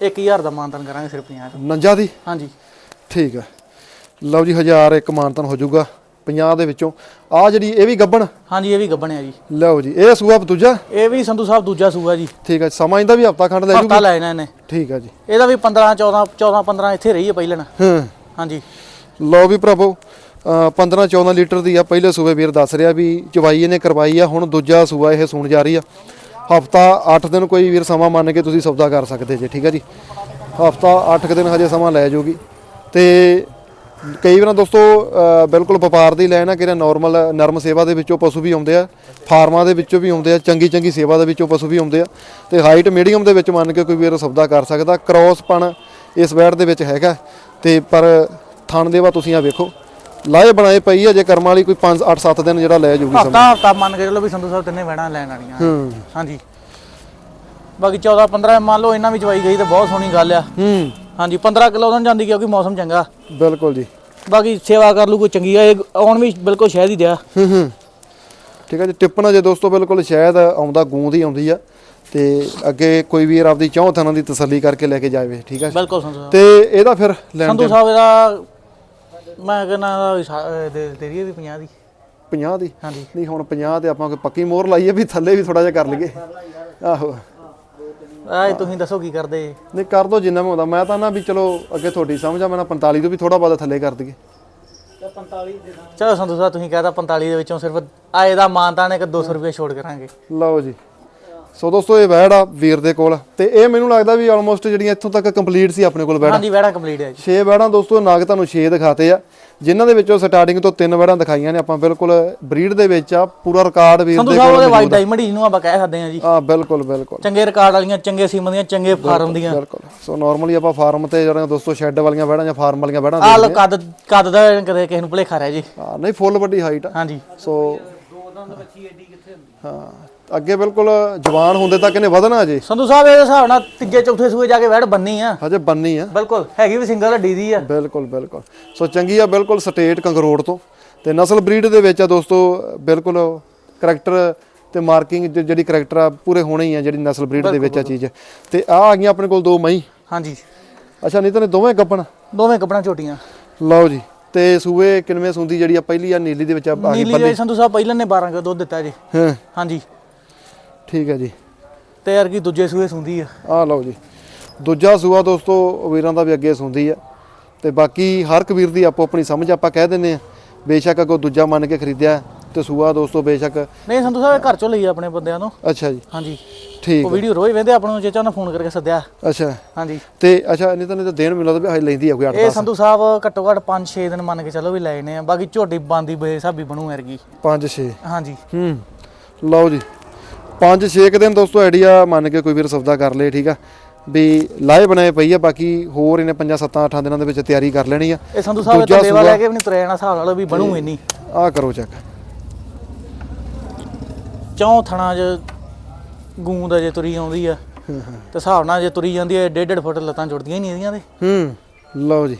ਇੱਕ ਹਜ਼ਾਰ ਦਾ ਮਾਨਦਾਨ ਕਰਾਂਗੇ ਸਿਰਫ 50 ਚ। ਨੰਜਾ ਦੀ? ਹਾਂਜੀ। ਠੀਕ ਆ। ਲਓ ਜੀ 1000 ਇੱਕ ਮਾਨਤਨ ਹੋ ਜਾਊਗਾ 50 ਦੇ ਵਿੱਚੋਂ। ਆ ਜਿਹੜੀ ਇਹ ਵੀ ਗੱਬਣ? ਹਾਂਜੀ ਇਹ ਵੀ ਗੱਬਣਿਆ ਜੀ। ਲਓ ਜੀ ਇਹ ਸੂਆ ਦੂਜਾ ਇਹ ਵੀ ਸੰਧੂ ਸਾਹਿਬ ਦੂਜਾ ਸੂਆ ਜੀ। ਠੀਕ ਆ ਸਮਾਂ ਇਹਦਾ ਵੀ ਹਫਤਾ ਖੰਡ ਲੈ ਜੂਗੀ। ਹਫਤਾ ਲੈਣਾ ਇਹਨੇ। ਠੀਕ ਆ ਜੀ। ਇਹਦਾ ਵੀ 15 14 14 15 ਇੱਥੇ ਰਹੀ ਹੈ ਪਹਿਲਣ ਹਾਂ। ਹਾਂਜੀ। ਲਓ ਵੀ ਭਰਾਵੋ 15 14 ਲੀਟਰ ਦੀ ਆ, ਪਹਿਲੇ ਸੂਬੇ ਵੀਰ ਦੱਸ ਰਿਹਾ ਵੀ ਚਵਾਈ ਇਹਨੇ ਕਰਵਾਈ ਆ, ਹੁਣ ਦੂਜਾ ਸੂਬਾ ਇਹ ਸੁਣ ਜਾ ਰਹੀ ਆ। ਹਫਤਾ 8 ਦਿਨ ਕੋਈ ਵੀਰ ਸਮਾਂ ਮੰਨ ਕੇ ਤੁਸੀਂ ਸੌਦਾ ਕਰ ਸਕਦੇ ਜੇ, ਠੀਕ ਆ ਜੀ? ਹਫਤਾ 8 ਦਿਨ ਹਜੇ ਸਮਾਂ ਲੈ ਜਾਊਗੀ ਤੇ ਕਈ ਵਾਰ ਦੋਸਤੋ ਬਿਲਕੁਲ ਵਪਾਰ ਦੀ ਲੈਣ ਆ ਕਿ ਨਾਰਮਲ ਨਰਮ ਸੇਵਾ ਦੇ ਵਿੱਚੋਂ ਪਸ਼ੂ ਵੀ ਆਉਂਦੇ ਆ, ਫਾਰਮਾਂ ਦੇ ਵਿੱਚੋਂ ਵੀ ਆਉਂਦੇ ਆ, ਚੰਗੀ ਚੰਗੀ ਸੇਵਾ ਦੇ ਵਿੱਚੋਂ ਪਸ਼ੂ ਵੀ ਆਉਂਦੇ ਆ। ਤੇ ਹਾਈਟ ਮੀਡੀਅਮ ਦੇ ਵਿੱਚ ਮੰਨ ਕੇ ਕੋਈ ਵੀਰ ਸੌਦਾ ਕਰ ਸਕਦਾ। ਕ੍ਰੋਸਪਣ ਇਸ ਵੈਟ ਦੇ ਵਿੱਚ ਹੈਗਾ। ਤੇ ਪਰ ਥਣ ਦੇਵਾ ਤੁਸੀਂ ਆ ਵੇਖੋ। ਲਾਏ ਬਣਾਏ ਪਈ ਆ ਜੇ ਕਰਮ ਵਾਲੀ ਕੋਈ 5 8 7 ਦਿਨ ਜਿਹੜਾ ਲੈ ਜਾਊਗੀ ਸਮਾਂ ਹਫਤਾ ਹਫਤਾ ਮੰਨ ਕੇ ਚਲੋ ਵੀ ਸੰਧੂ ਸਾਹਿਬ ਤਿੰਨੇ ਵੈਣਾ ਲੈਣ ਵਾਲੀਆਂ। ਹੂੰ। ਹਾਂਜੀ। ਬਾਕੀ 14 15 ਮੰਨ ਲਓ ਇਹਨਾਂ ਵਿੱਚ ਚਵਾਈ ਗਈ ਤਾਂ ਬਹੁਤ ਸੋਹਣੀ ਗੱਲ ਆ। ਹੂੰ। ਹਾਂਜੀ 15 ਕਿਲੋ ਤਾਂ ਨੀ ਜਾਂਦੀ ਕਿਉਂਕਿ ਮੌਸਮ ਚੰਗਾ। ਬਿਲਕੁਲ ਜੀ। ਬਾਕੀ ਸੇਵਾ ਕਰ ਲੂ ਕੋਈ ਚੰਗੀ ਆ ਇਹ ਆਉਣ ਵੀ ਬਿਲਕੁਲ ਸ਼ਹਿਦ ਹੀ ਦਿਆ। ਹੂੰ ਹੂੰ। ਠੀਕ ਹੈ ਜੀ ਟਿੱਪਣਾ ਜੇ ਦੋਸਤੋ ਬਿਲਕੁਲ ਸ਼ਾਇਦ ਆਉਂਦਾ ਗੂੰਦ ਹੀ ਆਉਂਦੀ ਆ। ਤੇ ਅੱਗੇ ਕੋਈ ਵੀਰ ਆਪਦੀ ਚੌਂ ਥਾਂ ਦੀ ਤਸੱਲੀ ਕਰਕੇ ਲੈ ਕੇ ਜਾਵੇ ਠੀਕ ਹੈ ਬਿਲਕੁਲ ਸੰਧੂ ਸਾਹਿਬ। ਤੇ ਇਹਦਾ ਫਿਰ ਲੈਣ ਸੰਧੂ ਸਾਹਿਬ ਇਹਦਾ ਮੈਂ ਕਹਿੰਦਾ ਦੇ ਦੇਰੀਏ ਵੀ 50 ਦੀ। 50 ਦੀ? ਹਾਂਜੀ। ਨਹੀਂ ਹੁਣ 50 ਤੇ ਆਪਾਂ ਕੋਈ ਪੱਕੀ ਮੋਹਰ ਲਾਈਏ ਵੀ ਥੱਲੇ ਵੀ ਥੋੜਾ ਜਿਹਾ ਕਰ ਲਈਏ। ਆਹੋ। ਆਏ ਤੁਸੀਂ ਦੱਸੋ ਕੀ ਕਰਦੇ? ਨਹੀਂ ਕਰ ਦੋ ਜਿੰਨਾ ਮੈਂ ਹੁੰਦਾ। ਮੈਂ ਤਾਂ ਨਾ ਵੀ ਚਲੋ ਅੱਗੇ ਤੁਹਾਡੀ ਸਮਝ ਆ ਮੈਂ ਨਾ 45 ਤੋਂ ਵੀ ਥੋੜਾ ਬਹੁਤਾ ਥੱਲੇ ਕਰ ਦਈਏ। ਚਲੋ ਸੰਧੂ ਸਾਹਿਬ ਤੁਸੀਂ ਕਹਤਾ 45 ਦੇ ਵਿੱਚੋਂ ਸਿਰਫ ਆਏ ਦਾ ਮਾਨਤਾਨ ਇੱਕ 200 ਰੁਪਏ ਛੋੜ ਕਰਾਂਗੇ। ਲਓ ਜੀ। ਸੋ ਦੋਸਤੋ ਇਹ ਵੈੜ ਆ ਵੀਰ ਦੇ ਕੋਲ ਤੇ ਇਹ ਮੈਨੂੰ ਲੱਗਦਾ ਵੀ ਆਲਮੋਸਟ ਜਿਹੜੀਆਂ ਇੱਥੋਂ ਤੱਕ ਕੰਪਲੀਟ ਸੀ ਆਪਣੇ ਕੋਲ ਵੈੜ। ਹਾਂਜੀ ਵੈੜਾ ਕੰਪਲੀਟ ਹੈ ਜੀ। 6 ਵੈੜਾਂ ਦੋਸਤੋ ਨਾਗ ਤੁਹਾਨੂੰ 6 ਦਿਖਾਤੇ ਆ ਜਿਨ੍ਹਾਂ ਦੇ ਵਿੱਚੋਂ ਸਟਾਰਟਿੰਗ ਤੋਂ ਤਿੰਨ ਵੈੜਾਂ ਦਿਖਾਈਆਂ ਨੇ ਆਪਾਂ। ਬਿਲਕੁਲ ਬਰੀਡ ਦੇ ਵਿੱਚ ਆ ਪੂਰਾ ਰਿਕਾਰਡ ਵੀਰ ਸੰਧੂ ਦੇ ਸਾਹਿਬ ਕੋਲ ਉਹਦੇ ਵਾਈਟ ਡਾਇਮੰਡ ਜਿਹਨੂੰ ਆਪਾਂ ਕਹਿ ਸਕਦੇ ਹਾਂ ਜੀ। ਆ ਬਿਲਕੁਲ ਬਿਲਕੁਲ। ਚੰਗੇ ਰਿਕਾਰਡ ਵਾਲੀਆਂ ਚੰਗੇ ਸੀਮਨ ਦੀਆਂ ਚੰਗੇ ਫਾਰਮ ਦੀਆਂ। ਬਿਲਕੁਲ। ਸੋ ਨਾਰਮਲੀ ਆਪਾਂ ਫਾਰਮ ਤੇ ਜਿਹੜਾ ਦੋਸਤੋ ਸ਼ੈੱਡ ਵਾਲੀਆਂ ਵੈੜਾਂ ਜਾਂ ਫਾਰਮ ਵਾਲੀਆਂ ਵੈੜਾਂ ਆਹ ਲੋ ਕੱਦ ਕੱਦ ਦਾ ਕਦੇ ਕਿਸੇ ਨੂੰ ਭੁਲੇਖਾ ਰਿਹਾ ਜੀ। ਹਾਂ ਨਹੀਂ ਫੁੱਲ ਵੱਡੀ ਹਾਈਟ ਆ। ਹਾਂਜੀ। ਸੋ ਹਾਂ। ਅੱਗੇ ਬਿਲਕੁਲ ਜਵਾਨ ਹੁੰਦੇ ਤੱਕ ਇਹਨੇ ਵਧਣਾ ਅਜੇ ਸੰਧੂ ਸਾਹਿਬ ਇਹਦੇ ਹਿਸਾਬ ਨਾਲ ਤੀਜੇ ਚੌਥੇ ਸੂਏ ਜਾ ਕੇ ਵੈੜ ਬੰਨੀ ਆ। ਹਜੇ ਬੰਨੀ ਆ। ਬਿਲਕੁਲ ਹੈਗੀ ਵੀ ਸਿੰਗਲ ਹੱਡੀ ਦੀ ਆ। ਬਿਲਕੁਲ ਬਿਲਕੁਲ। ਸੋ ਚੰਗੀ ਆ ਬਿਲਕੁਲ ਸਟੇਟ ਕੰਗਰੋੜ ਤੋਂ। ਤੇ ਨਸਲ ਬਰੀਡ ਦੇ ਵਿੱਚ ਆ ਦੋਸਤੋ ਬਿਲਕੁਲ ਕਰੈਕਟਰ ਤੇ ਮਾਰਕਿੰਗ ਜਿਹੜੀ ਕਰੈਕਟਰ ਆ ਪੂਰੇ ਹੋਣੇ ਹੀ ਆ ਜਿਹੜੀ ਨਸਲ ਬਰੀਡ ਦੇ ਵਿੱਚ ਆ ਚੀਜ਼। ਤੇ ਆ ਆ ਗਈਆਂ ਆਪਣੇ ਕੋਲ ਦੋ ਮਈ ਹਾਂਜੀ। ਅੱਛਾ ਨਹੀਂ ਤਾਂ ਨੇ ਦੋਵੇਂ ਗੱਪਣ ਦੋਵੇਂ ਕੱਪੜਾ ਝੋਟੀਆਂ ਲਓ ਜੀ ਤੇ ਸੂਏ ਕਿਨਵੇਂ ਸੁੰਦੀ ਜਿਹੜੀ ਆ ਪਹਿਲੀ ਆ ਨੀਲੀ ਦੇ ਵਿੱਚ ਆ ਗਈ ਨੀਲੀ ਸੰਧੂ ਸਾਹਿਬ ਪਹਿਲਾਂ ਨੇ 12 ਕਿਲੋ ਦੁੱਧ ਦਿੱਤਾ ਜੀ। ਹਾਂ। ਹਾਂਜੀ। ਠੀਕ ਹੈ ਜੀ। ਤੇ ਯਾਰ ਕੀ ਦੂਜੇ ਸੂਏ ਸੁੰਦੀ ਆ? ਆ ਲਓ ਜੀ। ਦੂਜਾ ਸੂਆ ਦੋਸਤੋ ਵੀਰਾਂ ਦਾ ਵੀ ਅੱਗੇ ਸੁੰਦੀ ਆ। ਤੇ ਬਾਕੀ ਹਰ ਇੱਕ ਵੀਰ ਦੀ ਆਪੋ ਆਪਣੀ ਸਮਝ ਆਪਾਂ ਕਹਿ ਦਿੰਨੇ ਆ। ਬੇਸ਼ੱਕ ਅਗੋ ਦੂਜਾ ਮੰਨ ਕੇ ਖਰੀਦਿਆ ਤੇ ਸੂਆ ਦੋਸਤੋ ਬੇਸ਼ੱਕ ਨਹੀਂ ਸੰਧੂ ਸਾਹਿਬ ਘਰ ਚੋਂ ਲਈ ਆ ਆਪਣੇ ਬੰਦਿਆਂ ਤੋਂ ਅੱਛਾ ਜੀ। ਹਾਂਜੀ। ਠੀਕ ਉਹ ਵੀਡੀਓ ਰੋਜ਼ ਵੇਂਦੇ ਆਪਾਂ ਨੂੰ ਚੇਚਾ ਨੇ ਫੋਨ ਕਰਕੇ ਸੱਦਿਆ। ਅੱਛਾ। ਹਾਂਜੀ। ਤੇ ਅੱਛਾ ਨਹੀਂ ਤਾਂ ਨਹੀਂ ਤਾਂ ਦੇਣ ਮਿਲਦਾ ਵੀ ਹਾਈ ਲੈਂਦੀ ਆ ਕੋਈ 8 ਇਹ ਸੰਧੂ ਸਾਹਿਬ ਘੱਟੋ ਘੱਟ 5-6 ਦਿਨ ਮੰਨ ਕੇ ਚੱਲੋ ਵੀ ਲੈਣੇ ਆ। ਬਾਕੀ ਝੋਟੀ ਬੰਦੀ ਬੇਸਾਬੀ ਬਣੂ ਐਰਗੀ 5 6 ਹਾਂਜੀ। ਹੂੰ। ਲਓ ਜੀ। 5 6 ਦਿਨ ਦੋਸਤੋ ਆਈਡੀਆ ਮੰਨ ਕੇ ਕੋਈ ਵੀਰ ਸੌਦਾ ਕਰ ਲੇ ਠੀਕ ਆ? ਵੀ ਲਾਏ ਬਣਾਏ ਪਈ ਆ ਬਾਕੀ ਹੋਰ ਇਹਨੇ 5 7 8 ਦਿਨਾਂ ਦੇ ਵਿੱਚ ਤਿਆਰੀ ਕਰ ਲੈਣੀ ਆ। ਇਹ ਸੰਧੂ ਸਾਹਿਬ ਦੂਜਾ ਦੇਵਾ ਲੈ ਕੇ ਵੀ ਨਹੀਂ ਤੁਰਿਆ ਜਾਣਾ ਹਿਸਾਬ ਨਾਲ ਵੀ ਬਣੂ ਇੰਨੀ। ਆ ਕਰੋ ਚੈੱਕ ਚੌਂ ਥਣਾ ਚ ਗੂੰਦ ਅਜੇ ਤੁਰੀ ਆਉਂਦੀ ਆ। ਤੇ ਹਿਸਾਬ ਨਾਲ ਜੇ ਤੁਰੀ ਜਾਂਦੀ ਹੈ ਡੇਢ ਡੇਢ ਫੁੱਟ ਲੱਤਾਂ ਜੁੜਦੀਆਂ ਹੀ ਨਹੀਂ ਇਹਦੀਆਂ ਤੇ ਹੂੰ ਲਓ ਜੀ।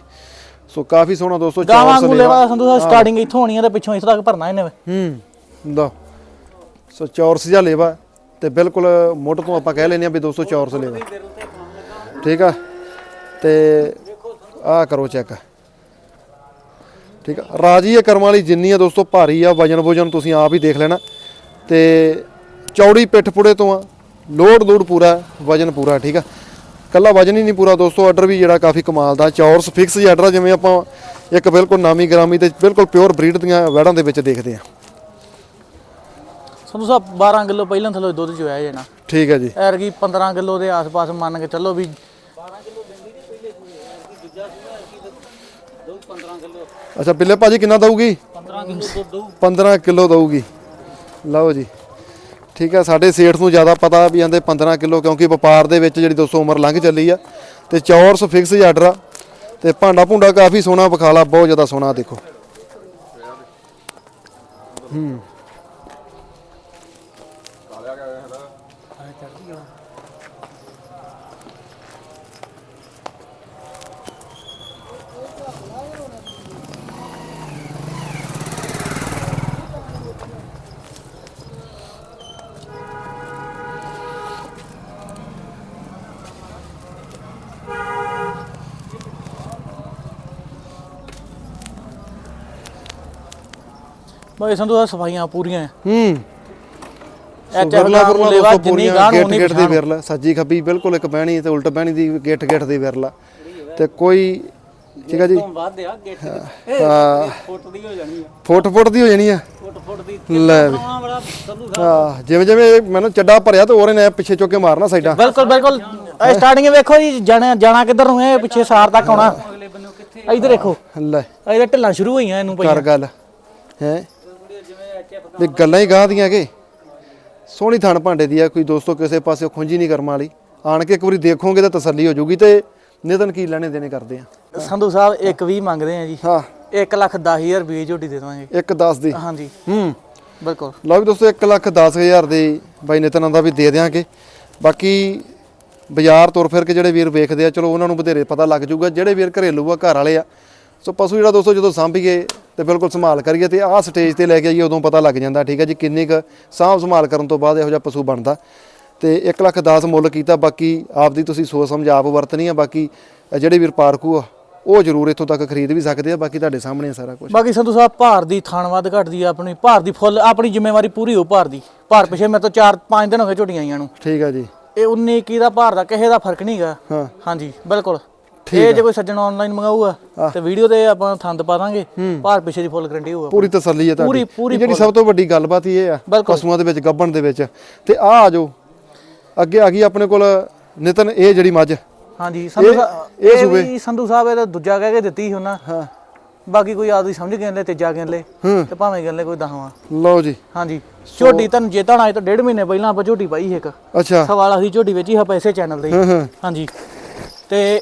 ਸੋ ਕਾਫੀ ਸੋਹਣਾ ਦੋਸਤੋ ਗਾਵਾਂ ਗੂਲੇ ਵਾਲਾ ਸੰਧੂ ਸਾਹਿਬ ਸਟਾਰਟਿੰਗ ਇੱਥੋਂ ਹੋਣੀ ਆ ਤੇ ਪਿੱਛੋਂ ਇੱਥੋਂ ਤੱਕ ਭਰਨਾ ਇਹਨੇ। ਹੂੰ ਲਓ। ਸੋ ਚੌਰਸ ਜਿਹਾ ਲੇਵਾ। ਤੇ ਬਿਲਕੁਲ ਮੁੱਢ ਤੋਂ ਆਪਾਂ ਕਹਿ ਲੈਨੇ ਆ ਵੀ ਦੋਸਤੋ ਚੌਰਸ ਲੇਵਾ ਠੀਕ ਆ? ਤੇ ਆ ਕਰੋ ਚੈੱਕ ਠੀਕ ਆ? ਰਾਜੀ ਇਹ ਕਰਮ ਵਾਲੀ ਜਿੰਨੀ ਆ ਦੋਸਤੋ ਭਾਰੀ ਆ, ਵਜਨ ਵਜਨ ਤੁਸੀਂ ਆਪ ਹੀ ਦੇਖ ਲੈਣਾ। ਤੇ ਚੌੜੀ ਪਿੱਠ ਪੁੜੇ ਤੋਂ ਆ। ਲੋਡ ਲੋਡ ਪੂਰਾ, ਵਜਨ ਪੂਰਾ, ਠੀਕ ਆ? ਕੱਲਾ ਵਜਨ ਹੀ ਨਹੀਂ ਪੂਰਾ ਦੋਸਤੋ ਆਰਡਰ ਵੀ ਜਿਹੜਾ ਕਾਫੀ ਕਮਾਲ ਦਾ। ਚੌਰਸ ਫਿਕਸ ਹੀ ਆਰਡਰ ਜਿਵੇਂ ਆਪਾਂ ਇੱਕ ਬਿਲਕੁਲ ਨਾਮੀ ਗ੍ਰਾਮੀ ਤੇ ਬਿਲਕੁਲ ਪਿਓਰ ਬਰੀਡ ਦੀਆਂ ਵੈੜਾਂ ਦੇ ਵਿੱਚ ਦੇਖਦੇ ਆ। ਸੰਧੂ ਸਾਹਿਬ 12 ਕਿਲੋ ਪਹਿਲਾਂ ਥੱਲੇ ਦੁੱਧ ਚੋਇਆ ਜਾਣਾ। ਠੀਕ ਹੈ ਜੀ। ਐਰਗੀ 15 ਕਿਲੋ ਦੇ ਆਸ-ਪਾਸ ਮੰਨ ਕੇ ਚੱਲੋ ਵੀ ਅੱਛਾ ਬਿੱਲੇ ਭਾਜੀ ਕਿੰਨਾ ਦਊਗੀ? 15 ਕਿਲੋ ਦੁੱਧ ਦਊ। 15 ਕਿਲੋ ਦਊਗੀ। ਲਓ ਜੀ। ਠੀਕ ਹੈ ਸਾਡੇ ਸੇਠ ਨੂੰ ਜ਼ਿਆਦਾ ਪਤਾ ਵੀ ਆਂਦੇ 15 ਕਿਲੋ ਕਿਉਂਕਿ ਵਪਾਰ ਦੇ ਵਿੱਚ ਜਿਹੜੀ 200 ਉਮਰ ਲੰਘ ਚੱਲੀ ਆ। ਤੇ ਚੌਰਸ ਫਿਕਸ ਆਰਡਰ ਆ ਤੇ ਭਾਂਡਾ ਭੁੰਡਾ ਕਾਫੀ ਸੋਹਣਾ ਵਿਖਾਲਾ ਬਹੁਤ ਜ਼ਿਆਦਾ ਸੋਹਣਾ ਦੇਖੋ। ਹੂੰ। ਬਈ ਸੰਧੂ ਸਾਹਿਬ ਸਫਾਈਆਂ ਪੂਰੀਆਂ। ਹੂੰ। ਇਹ ਸੋ ਚਾਹੇ ਵਿਰਲਾ ਗਾਂ ਵਿਰਲਾ ਲੇਵਾ ਦੋਸਤੋ ਜਿੰਨੀ ਪੂਰੀਆਂ ਗਾਂ ਨੂੰ ਗੇਟ ਉਨੀ ਗੇਟ ਦੀ ਪਛਾਣ। ਵਿਰਲਾ। ਸੱਜੀ ਖੱਬੀ ਬਿਲਕੁਲ ਇੱਕ ਬਹਿਣੀ ਤੇ ਉਲਟ ਬਹਿਣੀ ਦੀ ਗੇਟ ਗੇਟ ਦੀ ਵਿਰਲਾ। ਤੇ ਕੋਈ ਠੀਕ ਹੈ ਜੀ? ਵੱਧ ਆ ਗੇਟ ਹਾਂ ਫੁੱਟ ਦੀ ਹੋ ਜਾਣੀ ਆ। ਫੁੱਟ ਫੁੱਟ ਦੀ ਹੋ ਜਾਣੀ ਆ। ਫੁੱਟ ਫੁੱਟ ਦੀ ਲੈ। ਵੀ ਆਉਣਾ ਬੜਾ ਸੰਧੂ ਹਾਂ ਜਿਵੇਂ ਜਿਵੇਂ ਇਹ ਮੈਨੂੰ ਚੱਡਾ ਭਰਿਆ ਤੇ ਉਹਨੇ ਨੇ ਪਿੱਛੇ ਚੁੱਕ ਕੇ ਮਾਰਨਾ ਸਾਈਡਾਂ। ਬਿਲਕੁਲ ਬਿਲਕੁਲ। ਸਟਾਰਟਿੰਗ ਵੇਖੋ ਜੀ ਜਾਣਾ ਜਾਣਾ ਕਿੱਧਰ ਨੂੰ ਹੈ ਪਿੱਛੇ ਸਾਰ ਤੱਕ ਆਉਣਾ। ਇੱਧਰ ਦੇਖੋ। ਲੈ। ਇਹਦੇ ਢਿੱਲਾਂ ਸ਼ੁਰੂ ਹੋਈਆਂ ਇਹਨੂੰ ਪਈਆਂ। ਕਰ ਗੱਲ। ਹੈ? ਵੀ ਗੱਲਾਂ ਹੀ ਗਾਹ ਦੀਆਂ ਕਿ ਸੋਹਣੀ ਥਣ ਭਾਂਡੇ ਦੀ ਆ ਕੋਈ ਦੋਸਤੋ ਕਿਸੇ ਪਾਸੇ ਖੁੰਝੀ ਨਹੀਂ ਕਰਮ ਵਾਲੀ। ਆਣ ਕੇ ਇੱਕ ਵਾਰੀ ਦੇਖੋਗੇ ਤਾਂ ਤਸੱਲੀ ਹੋ ਜਾਊਗੀ ਤੇ ਨਿਤਨ ਕੀ ਲੈਣੇ ਦੇਣੇ ਕਰਦੇ ਆ। ਸੰਧੂ ਸਾਹਿਬ ਇੱਕ ਵੀ ਮੰਗਦੇ ਆ ਜੀ। ਹਾਂ। 1 ਲੱਖ 10000 ਰੁਪਏ ਝੋਟੀ ਦੇ ਦਵਾਂਗੇ। ਇੱਕ 10 ਦੀ। ਹਾਂਜੀ। ਹੂੰ। ਬਿਲਕੁਲ। ਲਓ ਵੀ ਦੋਸਤੋ 1 ਲੱਖ 10 ਹਜ਼ਾਰ ਦੇ ਬਾਈ ਨਿਤਨ ਦਾ ਵੀ ਦੇ ਦਿਆਂਗੇ। ਬਾਕੀ ਬਾਜ਼ਾਰ ਤੁਰ ਫਿਰ ਕੇ ਜਿਹੜੇ ਵੀਰ ਵੇਖਦੇ ਆ ਚਲੋ ਉਹਨਾਂ ਨੂੰ ਬਥੇਰੇ ਪਤਾ ਲੱਗ ਜਾਊਗਾ ਜਿਹੜੇ ਵੀਰ ਘਰੇਲੂ ਆ ਘਰ ਵਾਲੇ ਆ ਸੋ ਪਸ਼ੂ ਜਿਹੜਾ ਦੋਸਤੋ ਜਦੋਂ ਸਾਂਭੀਏ ਤੇ ਬਿਲਕੁਲ ਸੰਭਾਲ ਕਰੀਏ ਤੇ ਆਹ ਸਟੇਜ ਤੇ ਲੈ ਕੇ ਆਈਏ ਉਦੋਂ ਪਤਾ ਲੱਗ ਜਾਂਦਾ ਠੀਕ ਹੈ ਜੀ ਕਿੰਨੀ ਕੁ ਸਾਂਭ ਸੰਭਾਲ ਕਰਨ ਤੋਂ ਬਾਅਦ ਇਹੋ ਜਿਹਾ ਪਸ਼ੂ ਬਣਦਾ। ਤੇ 1 ਲੱਖ 10 ਮੁੱਲ ਕੀਤਾ ਬਾਕੀ ਆਪਦੀ ਤੁਸੀਂ ਸੋਚ ਸਮਝ ਆਪ ਵਰਤਣੀ ਆ ਬਾਕੀ ਜਿਹੜੇ ਵੀਰ ਪਾਰਕੂ ਆ ਉਹ ਜ਼ਰੂਰ ਇੱਥੋਂ ਤੱਕ ਖਰੀਦ ਵੀ ਸਕਦੇ ਆ ਬਾਕੀ ਤੁਹਾਡੇ ਸਾਹਮਣੇ ਆ ਸਾਰਾ ਕੁਝ ਬਾਕੀ ਸੰਧੂ ਸਾਹਿਬ ਭਾਰ ਦੀ ਥਾਣ ਵੱਧ ਘਟਦੀ ਆ ਆਪਣੀ ਭਾਰ ਦੀ ਫੁੱਲ ਆਪਣੀ ਜ਼ਿੰਮੇਵਾਰੀ ਪੂਰੀ ਹੋ ਭਾਰ ਦੀ। ਭਾਰ ਪਿਛੇ ਮੇਰੇ ਤੋਂ 4-5 ਦਿਨ ਹੋ ਗਏ ਝੋਟੀਆਂ ਆਈਆਂ ਨੂੰ। ਠੀਕ ਆ ਜੀ। ਇਹ 19 21 ਦਾ ਭਾਰ ਦਾ ਕਿਸੇ ਦਾ ਫ਼ਰਕ ਨਹੀਂਗਾ ਹਾਂ। ਹਾਂਜੀ ਬਿਲਕੁਲ। ਇਹ ਜੇ ਕੋਈ ਸੱਜਣ ਆਨਲਾਈਨ ਮੰਗਾਊਗਾ ਤੇ ਵੀਡੀਓ ਤੇ ਆਪਾਂ ਥੰਦ ਪਾ ਦਾਂਗੇ ਭਾਰ ਪਿਛੇ ਦੀ ਫੁੱਲ ਗਰੰਟੀ ਹੋਊਗਾ ਪੂਰੀ ਤਸੱਲੀ ਹੈ ਤੁਹਾਡੀ। ਜਿਹੜੀ ਸਭ ਤੋਂ ਵੱਡੀ ਗੱਲਬਾਤ ਹੀ ਇਹ ਆ। ਪਸ਼ੂਆਂ ਦੇ ਵਿੱਚ ਗੱਭਣ ਦੇ ਵਿੱਚ। ਤੇ ਆ ਆ ਜਾਓ ਅੱਗੇ ਆ ਗਈ ਆਪਣੇ ਕੋਲ ਨਿਤਨ ਇਹ ਜਿਹੜੀ ਮੱਝ। ਹਾਂਜੀ ਸੰਧੂ ਇਹ- ਸੂਬੇ- ਸੰਧੂ ਸਾਹਿਬ ਇਹਦਾ ਦੂਜਾ ਕਹਿ ਕੇ ਦਿੱਤੀ ਸੀ ਉਹਨਾਂ। ਹਾਂ। ਬਾਕੀ ਕੋਈ ਆਦਮੀ ਸਮਝ ਕੇ ਲੈ ਤੀਜਾ ਲੈ ਹੂੰ। ਤੇ ਭਾਵੇਂ ਕਹਿ ਲੈ ਕੋਈ ਦਸਵਾਂ। ਲਓ ਜੀ। ਹਾਂਜੀ। ਝੋਟੀ ਤੁਹਾਨੂੰ ਜੇ ਤਾਂ ਆਏ ਤਾਂ ਡੇਢ ਮਹੀਨੇ ਪਹਿਲਾਂ ਆਪਾਂ ਝੋਟੀ ਪਾਈ ਇੱਕ। ਅੱਛਾ। ਸਵਾਲ ਅਸੀਂ ਝੋਟੀ ਵੇਚੀ ਆਪਾਂ ਇਸੇ ਚੈਨਲ ਤੇ ਹੀ। ਹਾਂ ਹਾਂ। ਹਾਂਜੀ। ਤੇ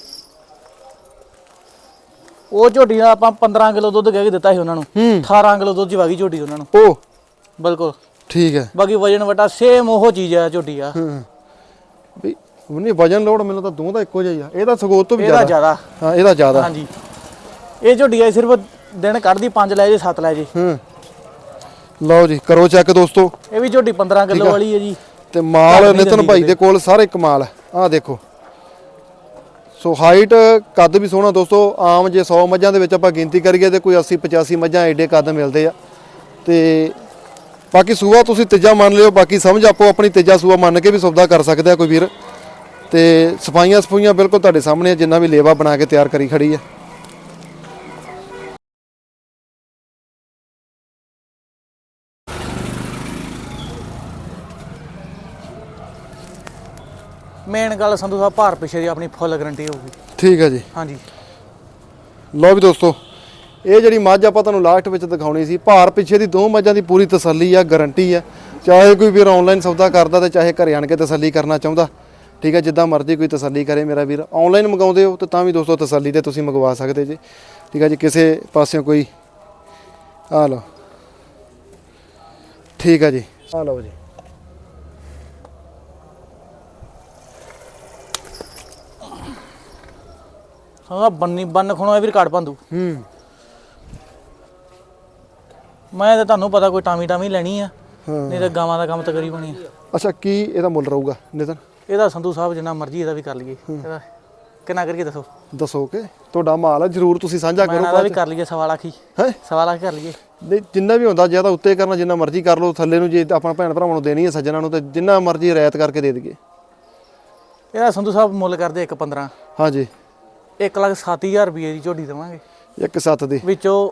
ਉਹ ਝੋਟੀ ਦਾ ਆਪਾਂ 15 ਕਿਲੋ ਦੁੱਧ ਕਹਿ ਕੇ ਦਿੱਤਾ ਸੀ ਉਹਨਾਂ ਨੂੰ। ਹੂੰ। 18 ਕਿਲੋ ਦੁੱਧ ਜਵਾਗੀ ਝੋਟੀ ਉਹਨਾਂ ਨੂੰ। ਉਹ ਬਿਲਕੁਲ। ਠੀਕ ਹੈ। ਬਾਕੀ ਵਜਨ ਵਟਾ ਸੇਮ ਉਹ ਚੀਜ਼ ਆ ਝੋਟੀ ਆ। ਹਾਂ। ਵੀ ਉਹਨੇ ਵਜਨ ਲੋਡ ਮੈਨੂੰ ਤਾਂ ਦੋਵਾਂ ਦਾ ਇੱਕੋ ਜਿਹਾ ਹੀ ਆ। ਇਹਦਾ ਸਗੋਤ ਤੋਂ ਵੀ ਇਹਦਾ ਜ਼ਿਆਦਾ। ਜ਼ਿਆਦਾ। ਹਾਂ ਇਹਦਾ ਜ਼ਿਆਦਾ। ਹਾਂਜੀ। ਇਹ ਝੋਟੀ ਆ ਸਿਰਫ ਦਿਨ ਕੱਢਦੀ 5 ਲੈ ਜੇ 7 ਲੈ ਜੇ। ਹਾਂ। ਲਓ ਜੀ ਕਰੋ ਚੈੱਕ ਦੋਸਤੋ। ਇਹ ਵੀ ਝੋਟੀ 15 ਕਿਲੋ ਵਾਲੀ ਹੈ ਜੀ। ਤੇ ਮਾਲ ਨਿਤਨ ਭਾਈ ਦੇ ਕੋਲ ਸਾਰੇ ਕਮਾਲ ਆ ਦੇਖੋ। ਸੋ ਹਾਈਟ ਕੱਦ ਵੀ ਸੋਹਣਾ ਦੋਸਤੋ ਆਮ ਜੇ 100 ਮੱਝਾਂ ਦੇ ਵਿੱਚ ਆਪਾਂ ਗਿਣਤੀ ਕਰੀਏ ਤੇ ਕੋਈ 80 85 ਮੱਝਾਂ ਐਡੇ ਕੱਦ ਮਿਲਦੇ ਆ। ਤੇ ਬਾਕੀ ਸੂਆ ਤੁਸੀਂ ਤੀਜਾ ਮੰਨ ਲਿਓ ਬਾਕੀ ਸਮਝ ਆਪੋ ਆਪਣੀ ਤੀਜਾ ਸੂਆ ਮੰਨ ਕੇ ਵੀ ਸੌਦਾ ਕਰ ਸਕਦੇ ਆ ਕੋਈ ਵੀਰ। ਤੇ ਸਫਾਈਆਂ ਸਫੂਈਆਂ ਬਿਲਕੁਲ ਤੁਹਾਡੇ ਸਾਹਮਣੇ ਆ, ਜਿੰਨਾ ਵੀ ਲੇਵਾ ਬਣਾ ਕੇ ਤਿਆਰ ਕਰੀ ਖੜੀ ਆ। ਮੇਨ ਗੱਲ ਸੰਧੂ ਸਾਹਿਬ ਭਾਰ ਪਿਛੇ ਦੀ ਆਪਣੀ ਫੁੱਲ ਗਾਰੰਟੀ ਹੋਊਗੀ। ਠੀਕ ਆ ਜੀ। ਹਾਂਜੀ। ਲਓ ਵੀ ਦੋਸਤੋ ਇਹ ਜਿਹੜੀ ਮੱਝ ਆਪਾਂ ਤੁਹਾਨੂੰ ਲਾਸਟ ਵਿੱਚ ਦਿਖਾਉਣੀ ਸੀ ਭਾਰ ਪਿੱਛੇ ਦੀ ਦੋ ਮੱਝਾਂ ਦੀ ਪੂਰੀ ਤਸੱਲੀ ਆ ਗਾਰੰਟੀ ਆ। ਚਾਹੇ ਕੋਈ ਵੀਰ ਆਨਲਾਈਨ ਸੌਦਾ ਕਰਦਾ ਤੇ ਚਾਹੇ ਘਰੇ ਆਣ ਕੇ ਤਸੱਲੀ ਕਰਨਾ ਚਾਹੁੰਦਾ। ਠੀਕ ਹੈ ਜਿੱਦਾਂ ਮਰਜ਼ੀ ਕੋਈ ਤਸੱਲੀ ਕਰੇ ਮੇਰਾ ਵੀਰ। ਆਨਲਾਈਨ ਮੰਗਾਉਂਦੇ ਹੋ ਤੇ ਤਾਂ ਵੀ ਦੋਸਤੋ ਤਸੱਲੀ ਤੇ ਤੁਸੀਂ ਮੰਗਵਾ ਸਕਦੇ ਜੀ। ਠੀਕ ਹੈ ਜੀ ਕਿਸੇ ਪਾਸਿਓਂ ਕੋਈ ਆ ਲਓ। ਠੀਕ ਹੈ ਜੀ। ਆ ਲਓ ਜੀ। ਹਾਂ ਬੰਨੀ ਬੰਨ ਖਣੋ ਇਹ ਵੀ ਰਿਕਾਰਡ ਪੰਦੂ ਹੂੰ। ਮੈਂ ਤਾਂ ਤੁਹਾਨੂੰ ਪਤਾ ਕੋਈ ਟਾਮੀ ਟਾਮੀ ਲੈਣੀ ਆ ਹਾਂ। ਨਹੀਂ ਤਾਂ ਗਾਵਾਂ ਦਾ ਕੰਮ ਤਕਰੀਬਨ ਹੀ ਆ। ਅੱਛਾ ਕੀ ਇਹਦਾ ਮੁੱਲ ਰਹੂਗਾ ਨਿਤਨ? ਇਹਦਾ ਸੰਧੂ ਸਾਹਿਬ ਜਿੰਨਾ ਮਰਜ਼ੀ ਇਹਦਾ ਵੀ ਕਰ ਲਈਏ। ਇਹਦਾ ਕਿੰਨਾ ਕਰਕੇ ਦੱਸੋ? ਦੱਸੋ ਕਿ ਤੁਹਾਡਾ ਮਾਲ ਹੈ ਜਰੂਰ ਤੁਸੀਂ ਸਾਂਝਾ ਮੈਂ ਕਰੋ ਇਹਦਾ ਵੀ ਕਰ ਲਈਏ ਸਵਾ ਲੱਖ ਹੀ। ਹੈ? ਸਵਾ ਲੱਖ ਕਰ ਲਈਏ। ਨਹੀਂ ਜਿੰਨਾ ਵੀ ਹੁੰਦਾ ਜ਼ਿਆਦਾ ਉੱਤੇ ਕਰਨਾ ਜਿੰਨਾ ਮਰਜ਼ੀ ਕਰ ਲਓ ਥੱਲੇ ਨੂੰ ਜੇ ਆਪਣਾ ਭੈਣ ਭਰਾਵਾਂ ਨੂੰ ਦੇਣੀ ਹੈ ਸੱਜਣਾ ਨੂੰ ਤੇ ਜਿੰਨਾ ਮਰਜ਼ੀ ਰਿਆਇਤ ਕਰਕੇ ਦੇ ਦਈਏ। ਇਹਦਾ ਸੰਧੂ ਸਾਹਿਬ ਮੁੱਲ ਕਰਦੇ 1.15 ਹਾਂਜੀ। 1 ਲੱਖ 7000 ਰੁਪਏ ਦੀ ਝੋਟੀ ਦੇਵਾਂਗੇ। ਇੱਕ ਸੱਤ ਦੀ। ਵਿੱਚੋਂ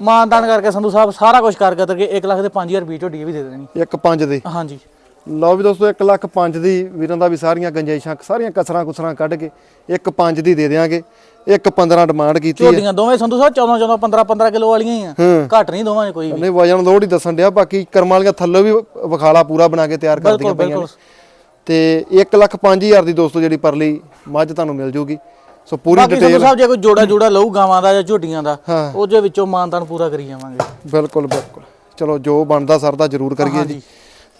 ਮਾਨਦਾਨ ਕਰਕੇ ਸੰਧੂ ਸਾਹਿਬ ਸਾਰਾ ਕੁਝ ਕਰ ਕਰ ਕੇ 1 ਲੱਖ ਦੇ 5000 ਰੁਪਏ ਝੋਟੀ ਵੀ ਦੇ ਦੇਣੀ। ਇੱਕ ਪੰਜ ਦੀ। ਹਾਂਜੀ। ਲਓ ਵੀ ਦੋਸਤੋ 1 ਲੱਖ 5 ਦੀ ਵੀਰਾਂ ਦਾ ਵੀ ਸਾਰੀਆਂ ਗੰਜਾਇਸ਼ਾਂ ਸਾਰੀਆਂ ਕਸਰਾਂ ਕੁਸਰਾਂ ਕੱਢ ਕੇ ਇੱਕ 5 ਦੀ ਦੇ ਦੇਾਂਗੇ ਇੱਕ 15 ਡਿਮਾਂਡ ਕੀਤੀ ਹੈ। ਝੋਟੀਆਂ ਦੋਵੇਂ ਸੰਧੂ ਸਾਹਿਬ 14 14 15 15 ਕਿਲੋ ਵਾਲੀਆਂ ਹੀ ਆ। ਘੱਟ ਨਹੀਂ ਦੋਵਾਂ 'ਚ ਕੋਈ ਵੀ। ਨਹੀਂ ਵਜਨ ਲੋਡ ਹੀ ਦੱਸਣ ਡਿਆ ਬਾਕੀ ਕਰਮ ਵਾਲੀਆਂ ਥੱਲੇ ਵੀ ਵਿਖਾਲਾ ਪੂਰਾ ਬਣਾ ਕੇ ਤਿਆਰ ਕਰਦੀਆਂ ਪਈਆਂ ਤੇ 1 ਲੱਖ 5000 ਦੀ ਦੋਸਤੋ ਜਿਹੜੀ ਪਰਲੀ ਮੱਝ ਤੁਹਾਨੂੰ ਮਿਲ ਜੂਗੀ। ਸੋ ਪੂਰੀ ਬਾਕੀ ਡਿਟੇਲ ਸਾਹਿਬ ਜੇ ਕੋਈ ਜੋੜਾ ਜੋੜਾ ਲਊ ਗਾਵਾਂ ਦਾ ਜਾਂ ਝੋਟੀਆਂ ਦਾ ਹਾਂ। ਉਹਦੇ ਵਿੱਚੋਂ ਮਾਨਦਾਨ ਪੂਰਾ ਕਰੀ ਜਾਵਾਂਗੇ। ਬਿਲਕੁਲ ਬਿਲਕੁਲ। ਚਲੋ ਜੋ ਬਣਦਾ ਸਰਦਾ ਜ਼ਰੂਰ ਕਰੀਏ ਜੀ।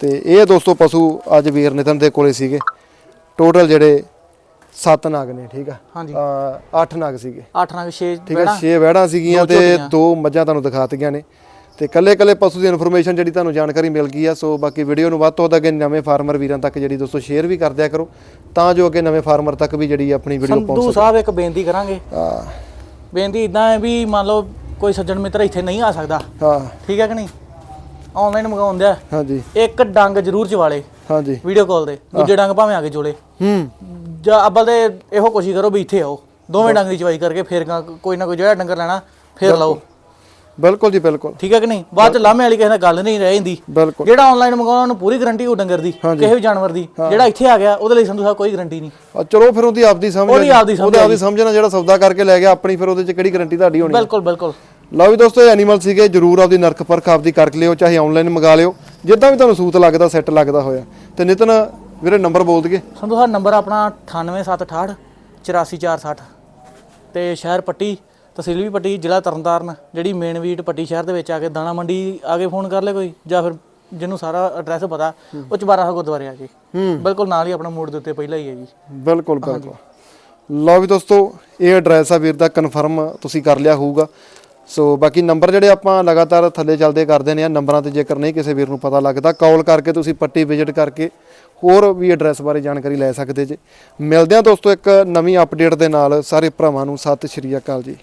ਤੇ ਇਹ ਦੋਸਤੋ ਪਸ਼ੂ ਅੱਜ ਵੀਰ ਨਿਤਨ ਦੇ ਕੋਲੇ ਸੀਗੇ। ਟੋਟਲ ਜਿਹੜੇ 7 ਨਗ ਨੇ ਠੀਕ ਆ? ਹਾਂਜੀ 8 ਨਗ ਸੀਗੇ। 8 ਨਾਲ 6 ਠੀਕ ਹੈ 6 ਵਹਿੜਾਂ ਸੀਗੀਆਂ ਤੇ ਦੋ ਮੱਝਾਂ ਤੁਹਾਨੂੰ ਦਿਖਾਤੀਆਂ ਨੇ। ਤੇ ਕੱਲੇ ਕੱਲੇ ਪਸ਼ੂ ਦੀ ਇਨਫੋਰਮੇਸ਼ਨ ਜਿਹੜੀ ਤੁਹਾਨੂੰ ਜਾਣਕਾਰੀ ਮਿਲ ਗਈ ਆ ਸੋ ਬਾਕੀ ਵੀਡੀਓ ਨੂੰ ਵੱਧ ਤੋਂ ਵੱਧ ਅੱਗੇ ਨਵੇਂ ਫਾਰਮਰ ਵੀਰਾਂ ਤੱਕ ਜਿਹੜੀ ਦੋਸਤੋ ਸ਼ੇਅਰ ਵੀ ਕਰ ਦਿਆ ਕਰੋ ਤਾਂ ਜੋ ਅੱਗੇ ਨਵੇਂ ਫਾਰਮਰ ਤੱਕ ਵੀ ਜਿਹੜੀ ਆਪਣੀ ਵੀਡੀਓ ਸੰਧੂ ਸਾਹਿਬ ਇੱਕ ਬੇਨਤੀ ਕਰਾਂਗੇ। ਆ ਬੇਨਤੀ ਇਦਾਂ ਹੈ ਵੀ ਮੰਨ ਲਓ ਕੋਈ ਸੱਜਣ ਮਿੱਤਰ ਇੱਥੇ ਨਹੀਂ ਆ ਸਕਦਾ। ਹਾਂ। ਠੀਕ ਹੈ ਕਿ ਨਹੀਂ? ਆਨਲਾਈਨ ਮੰਗਾਉਂਦੇ ਆ। ਹਾਂਜੀ। ਇੱਕ ਡੰਗ ਜ਼ਰੂਰ ਚਵਾਲੇ ਹਾਂਜੀ। ਵੀਡੀਓ ਕਾਲ ਦੇ। ਦੂਜੇ ਡੰਗ ਭਾਵੇਂ ਆ ਕੇ ਜੋਲੇ ਹੂੰ। ਜਾਂ ਅੱਬਲ ਦੇ ਇਹੋ ਕੋਸ਼ਿਸ਼ ਕਰੋ ਵੀ ਇੱਥੇ ਆਓ। ਦੋਵੇਂ ਡੰਗ ਦੀ ਚਵਾਈ ਕਰਕੇ ਫੇਰ ਕੋਈ ਨਾ ਕੋਈ ਜਿਹੜਾ ਡੰਗਰ ਲੈਣਾ ਫੇਰ ਲਾਓ। ਬਿਲਕੁਲ ਜੀ ਬਿਲਕੁਲ। ਠੀਕ ਹੈ ਕਿ ਨਹੀਂ? ਬਾਅਦ ਚ ਲਾਮੇ ਵਾਲੀ ਕਿਸੇ ਨਾਲ ਗੱਲ ਨਹੀਂ ਰਹਿ ਜਾਂਦੀ ਬਿਲਕੁਲ। ਜਿਹੜਾ ਆਨਲਾਈਨ ਮੰਗਾਉਣਾ ਉਹਨੂੰ ਪੂਰੀ ਗਾਰੰਟੀ ਉਹ ਡੰਗਰ ਦੀ ਕਿਸੇ ਵੀ ਜਾਨਵਰ ਦੀ। ਜਿਹੜਾ ਇੱਥੇ ਆ ਗਿਆ ਉਹਦੇ ਲਈ ਸੰਧੂ ਸਾਹਿਬ ਕੋਈ ਗਾਰੰਟੀ ਨਹੀਂ। ਆ ਚਲੋ ਫਿਰ ਉਹਦੀ ਆਪਦੀ ਸਮਝ ਉਹਦੀ। ਆਪਦੀ ਸਮਝ ਉਹਦੀ ਆਪਦੀ ਸਮਝ ਨਾਲ ਜਿਹੜਾ ਸੌਦਾ ਕਰਕੇ ਲੈ ਗਿਆ ਆਪਣੀ ਫਿਰ ਉਹਦੇ ਚ ਕਿਹੜੀ ਗਾਰੰਟੀ ਤੁਹਾਡੀ ਹੋਣੀ ਬਿਲਕੁਲ ਬਿਲਕੁਲ। ਲਓ ਵੀ ਦੋਸਤੋ ਇਹ ਐਨੀਮਲ ਸੀਗੇ ਜਰੂਰ ਆਪਦੀ ਨਰਕ ਪਰਖ ਆਪਦੀ ਕਰਕੇ ਲਿਓ ਚਾਹੇ ਆਨਲਾਈਨ ਮੰਗਾ ਲਿਓ। ਜਿੱਦਾਂ ਵੀ ਤੁਹਾਨੂੰ ਸੂਤ ਲੱਗਦਾ ਸੈੱਟ ਲੱਗਦਾ ਹੋਇਆ। ਤੇ ਨਿਤਨ ਵੀਰੇ ਨੰਬਰ ਬੋਲ ਦਈਏ। ਸੰਧੂ ਸਾਹਿਬ ਨੰਬਰ ਆਪਣਾ 98768 84460 ਤੇ ਸ਼ਹਿਰ ਪੱਟੀ ਤਹਿਸੀਲ ਵੀ ਪੱਟੀ ਜ਼ਿਲ੍ਹਾ ਤਰਨਤਾਰਨ ਜਿਹੜੀ ਮੇਨ ਵੀਟ ਪੱਟੀ ਸ਼ਹਿਰ ਦੇ ਵਿੱਚ ਆ ਕੇ ਦਾਣਾ ਮੰਡੀ ਆ ਕੇ ਫੋਨ ਕਰ ਲੈ ਕੋਈ ਜਾਂ ਫਿਰ ਜਿਹਨੂੰ ਸਾਰਾ ਐਡਰੈਸ ਪਤਾ ਉਹ ਚ 12 ਗੁਰਦੁਆਰੇ ਆ ਜੀ। ਬਿਲਕੁਲ ਨਾਲ ਹੀ ਆਪਣਾ ਮੋੜ ਦੇ ਉੱਤੇ ਪਹਿਲਾਂ ਹੀ ਹੈ ਜੀ। ਬਿਲਕੁਲ ਬਿਲਕੁਲ। ਲਓ ਵੀ ਦੋਸਤੋ ਇਹ ਐਡਰੈਸ ਆ ਵੀਰ ਦਾ ਕਨਫਰਮ ਤੁਸੀਂ ਕਰ ਲਿਆ ਹੋਊਗਾ। ਸੋ ਬਾਕੀ ਨੰਬਰ ਜਿਹੜੇ ਆਪਾਂ ਲਗਾਤਾਰ ਥੱਲੇ ਚੱਲਦੇ ਕਰਦੇ ਨੇ ਆ ਨੰਬਰਾਂ ਤੇ ਜੇਕਰ ਨਹੀਂ ਕਿਸੇ ਵੀਰ ਨੂੰ ਪਤਾ ਲੱਗਦਾ ਕਾਲ ਕਰਕੇ ਤੁਸੀਂ ਪੱਟੀ ਵਿਜ਼ਿਟ ਕਰਕੇ ਹੋਰ ਵੀ ਐਡਰੈਸ ਬਾਰੇ ਜਾਣਕਾਰੀ ਲੈ ਸਕਦੇ ਜੇ। ਮਿਲਦੇ ਆ ਦੋਸਤੋ ਇੱਕ ਨਵੀਂ ਅਪਡੇਟ ਦੇ ਨਾਲ ਸਾਰੇ ਭਰਾਵਾਂ ਨੂੰ ਸਤਿ ਸ਼੍ਰੀ ਅਕਾਲ ਜੀ।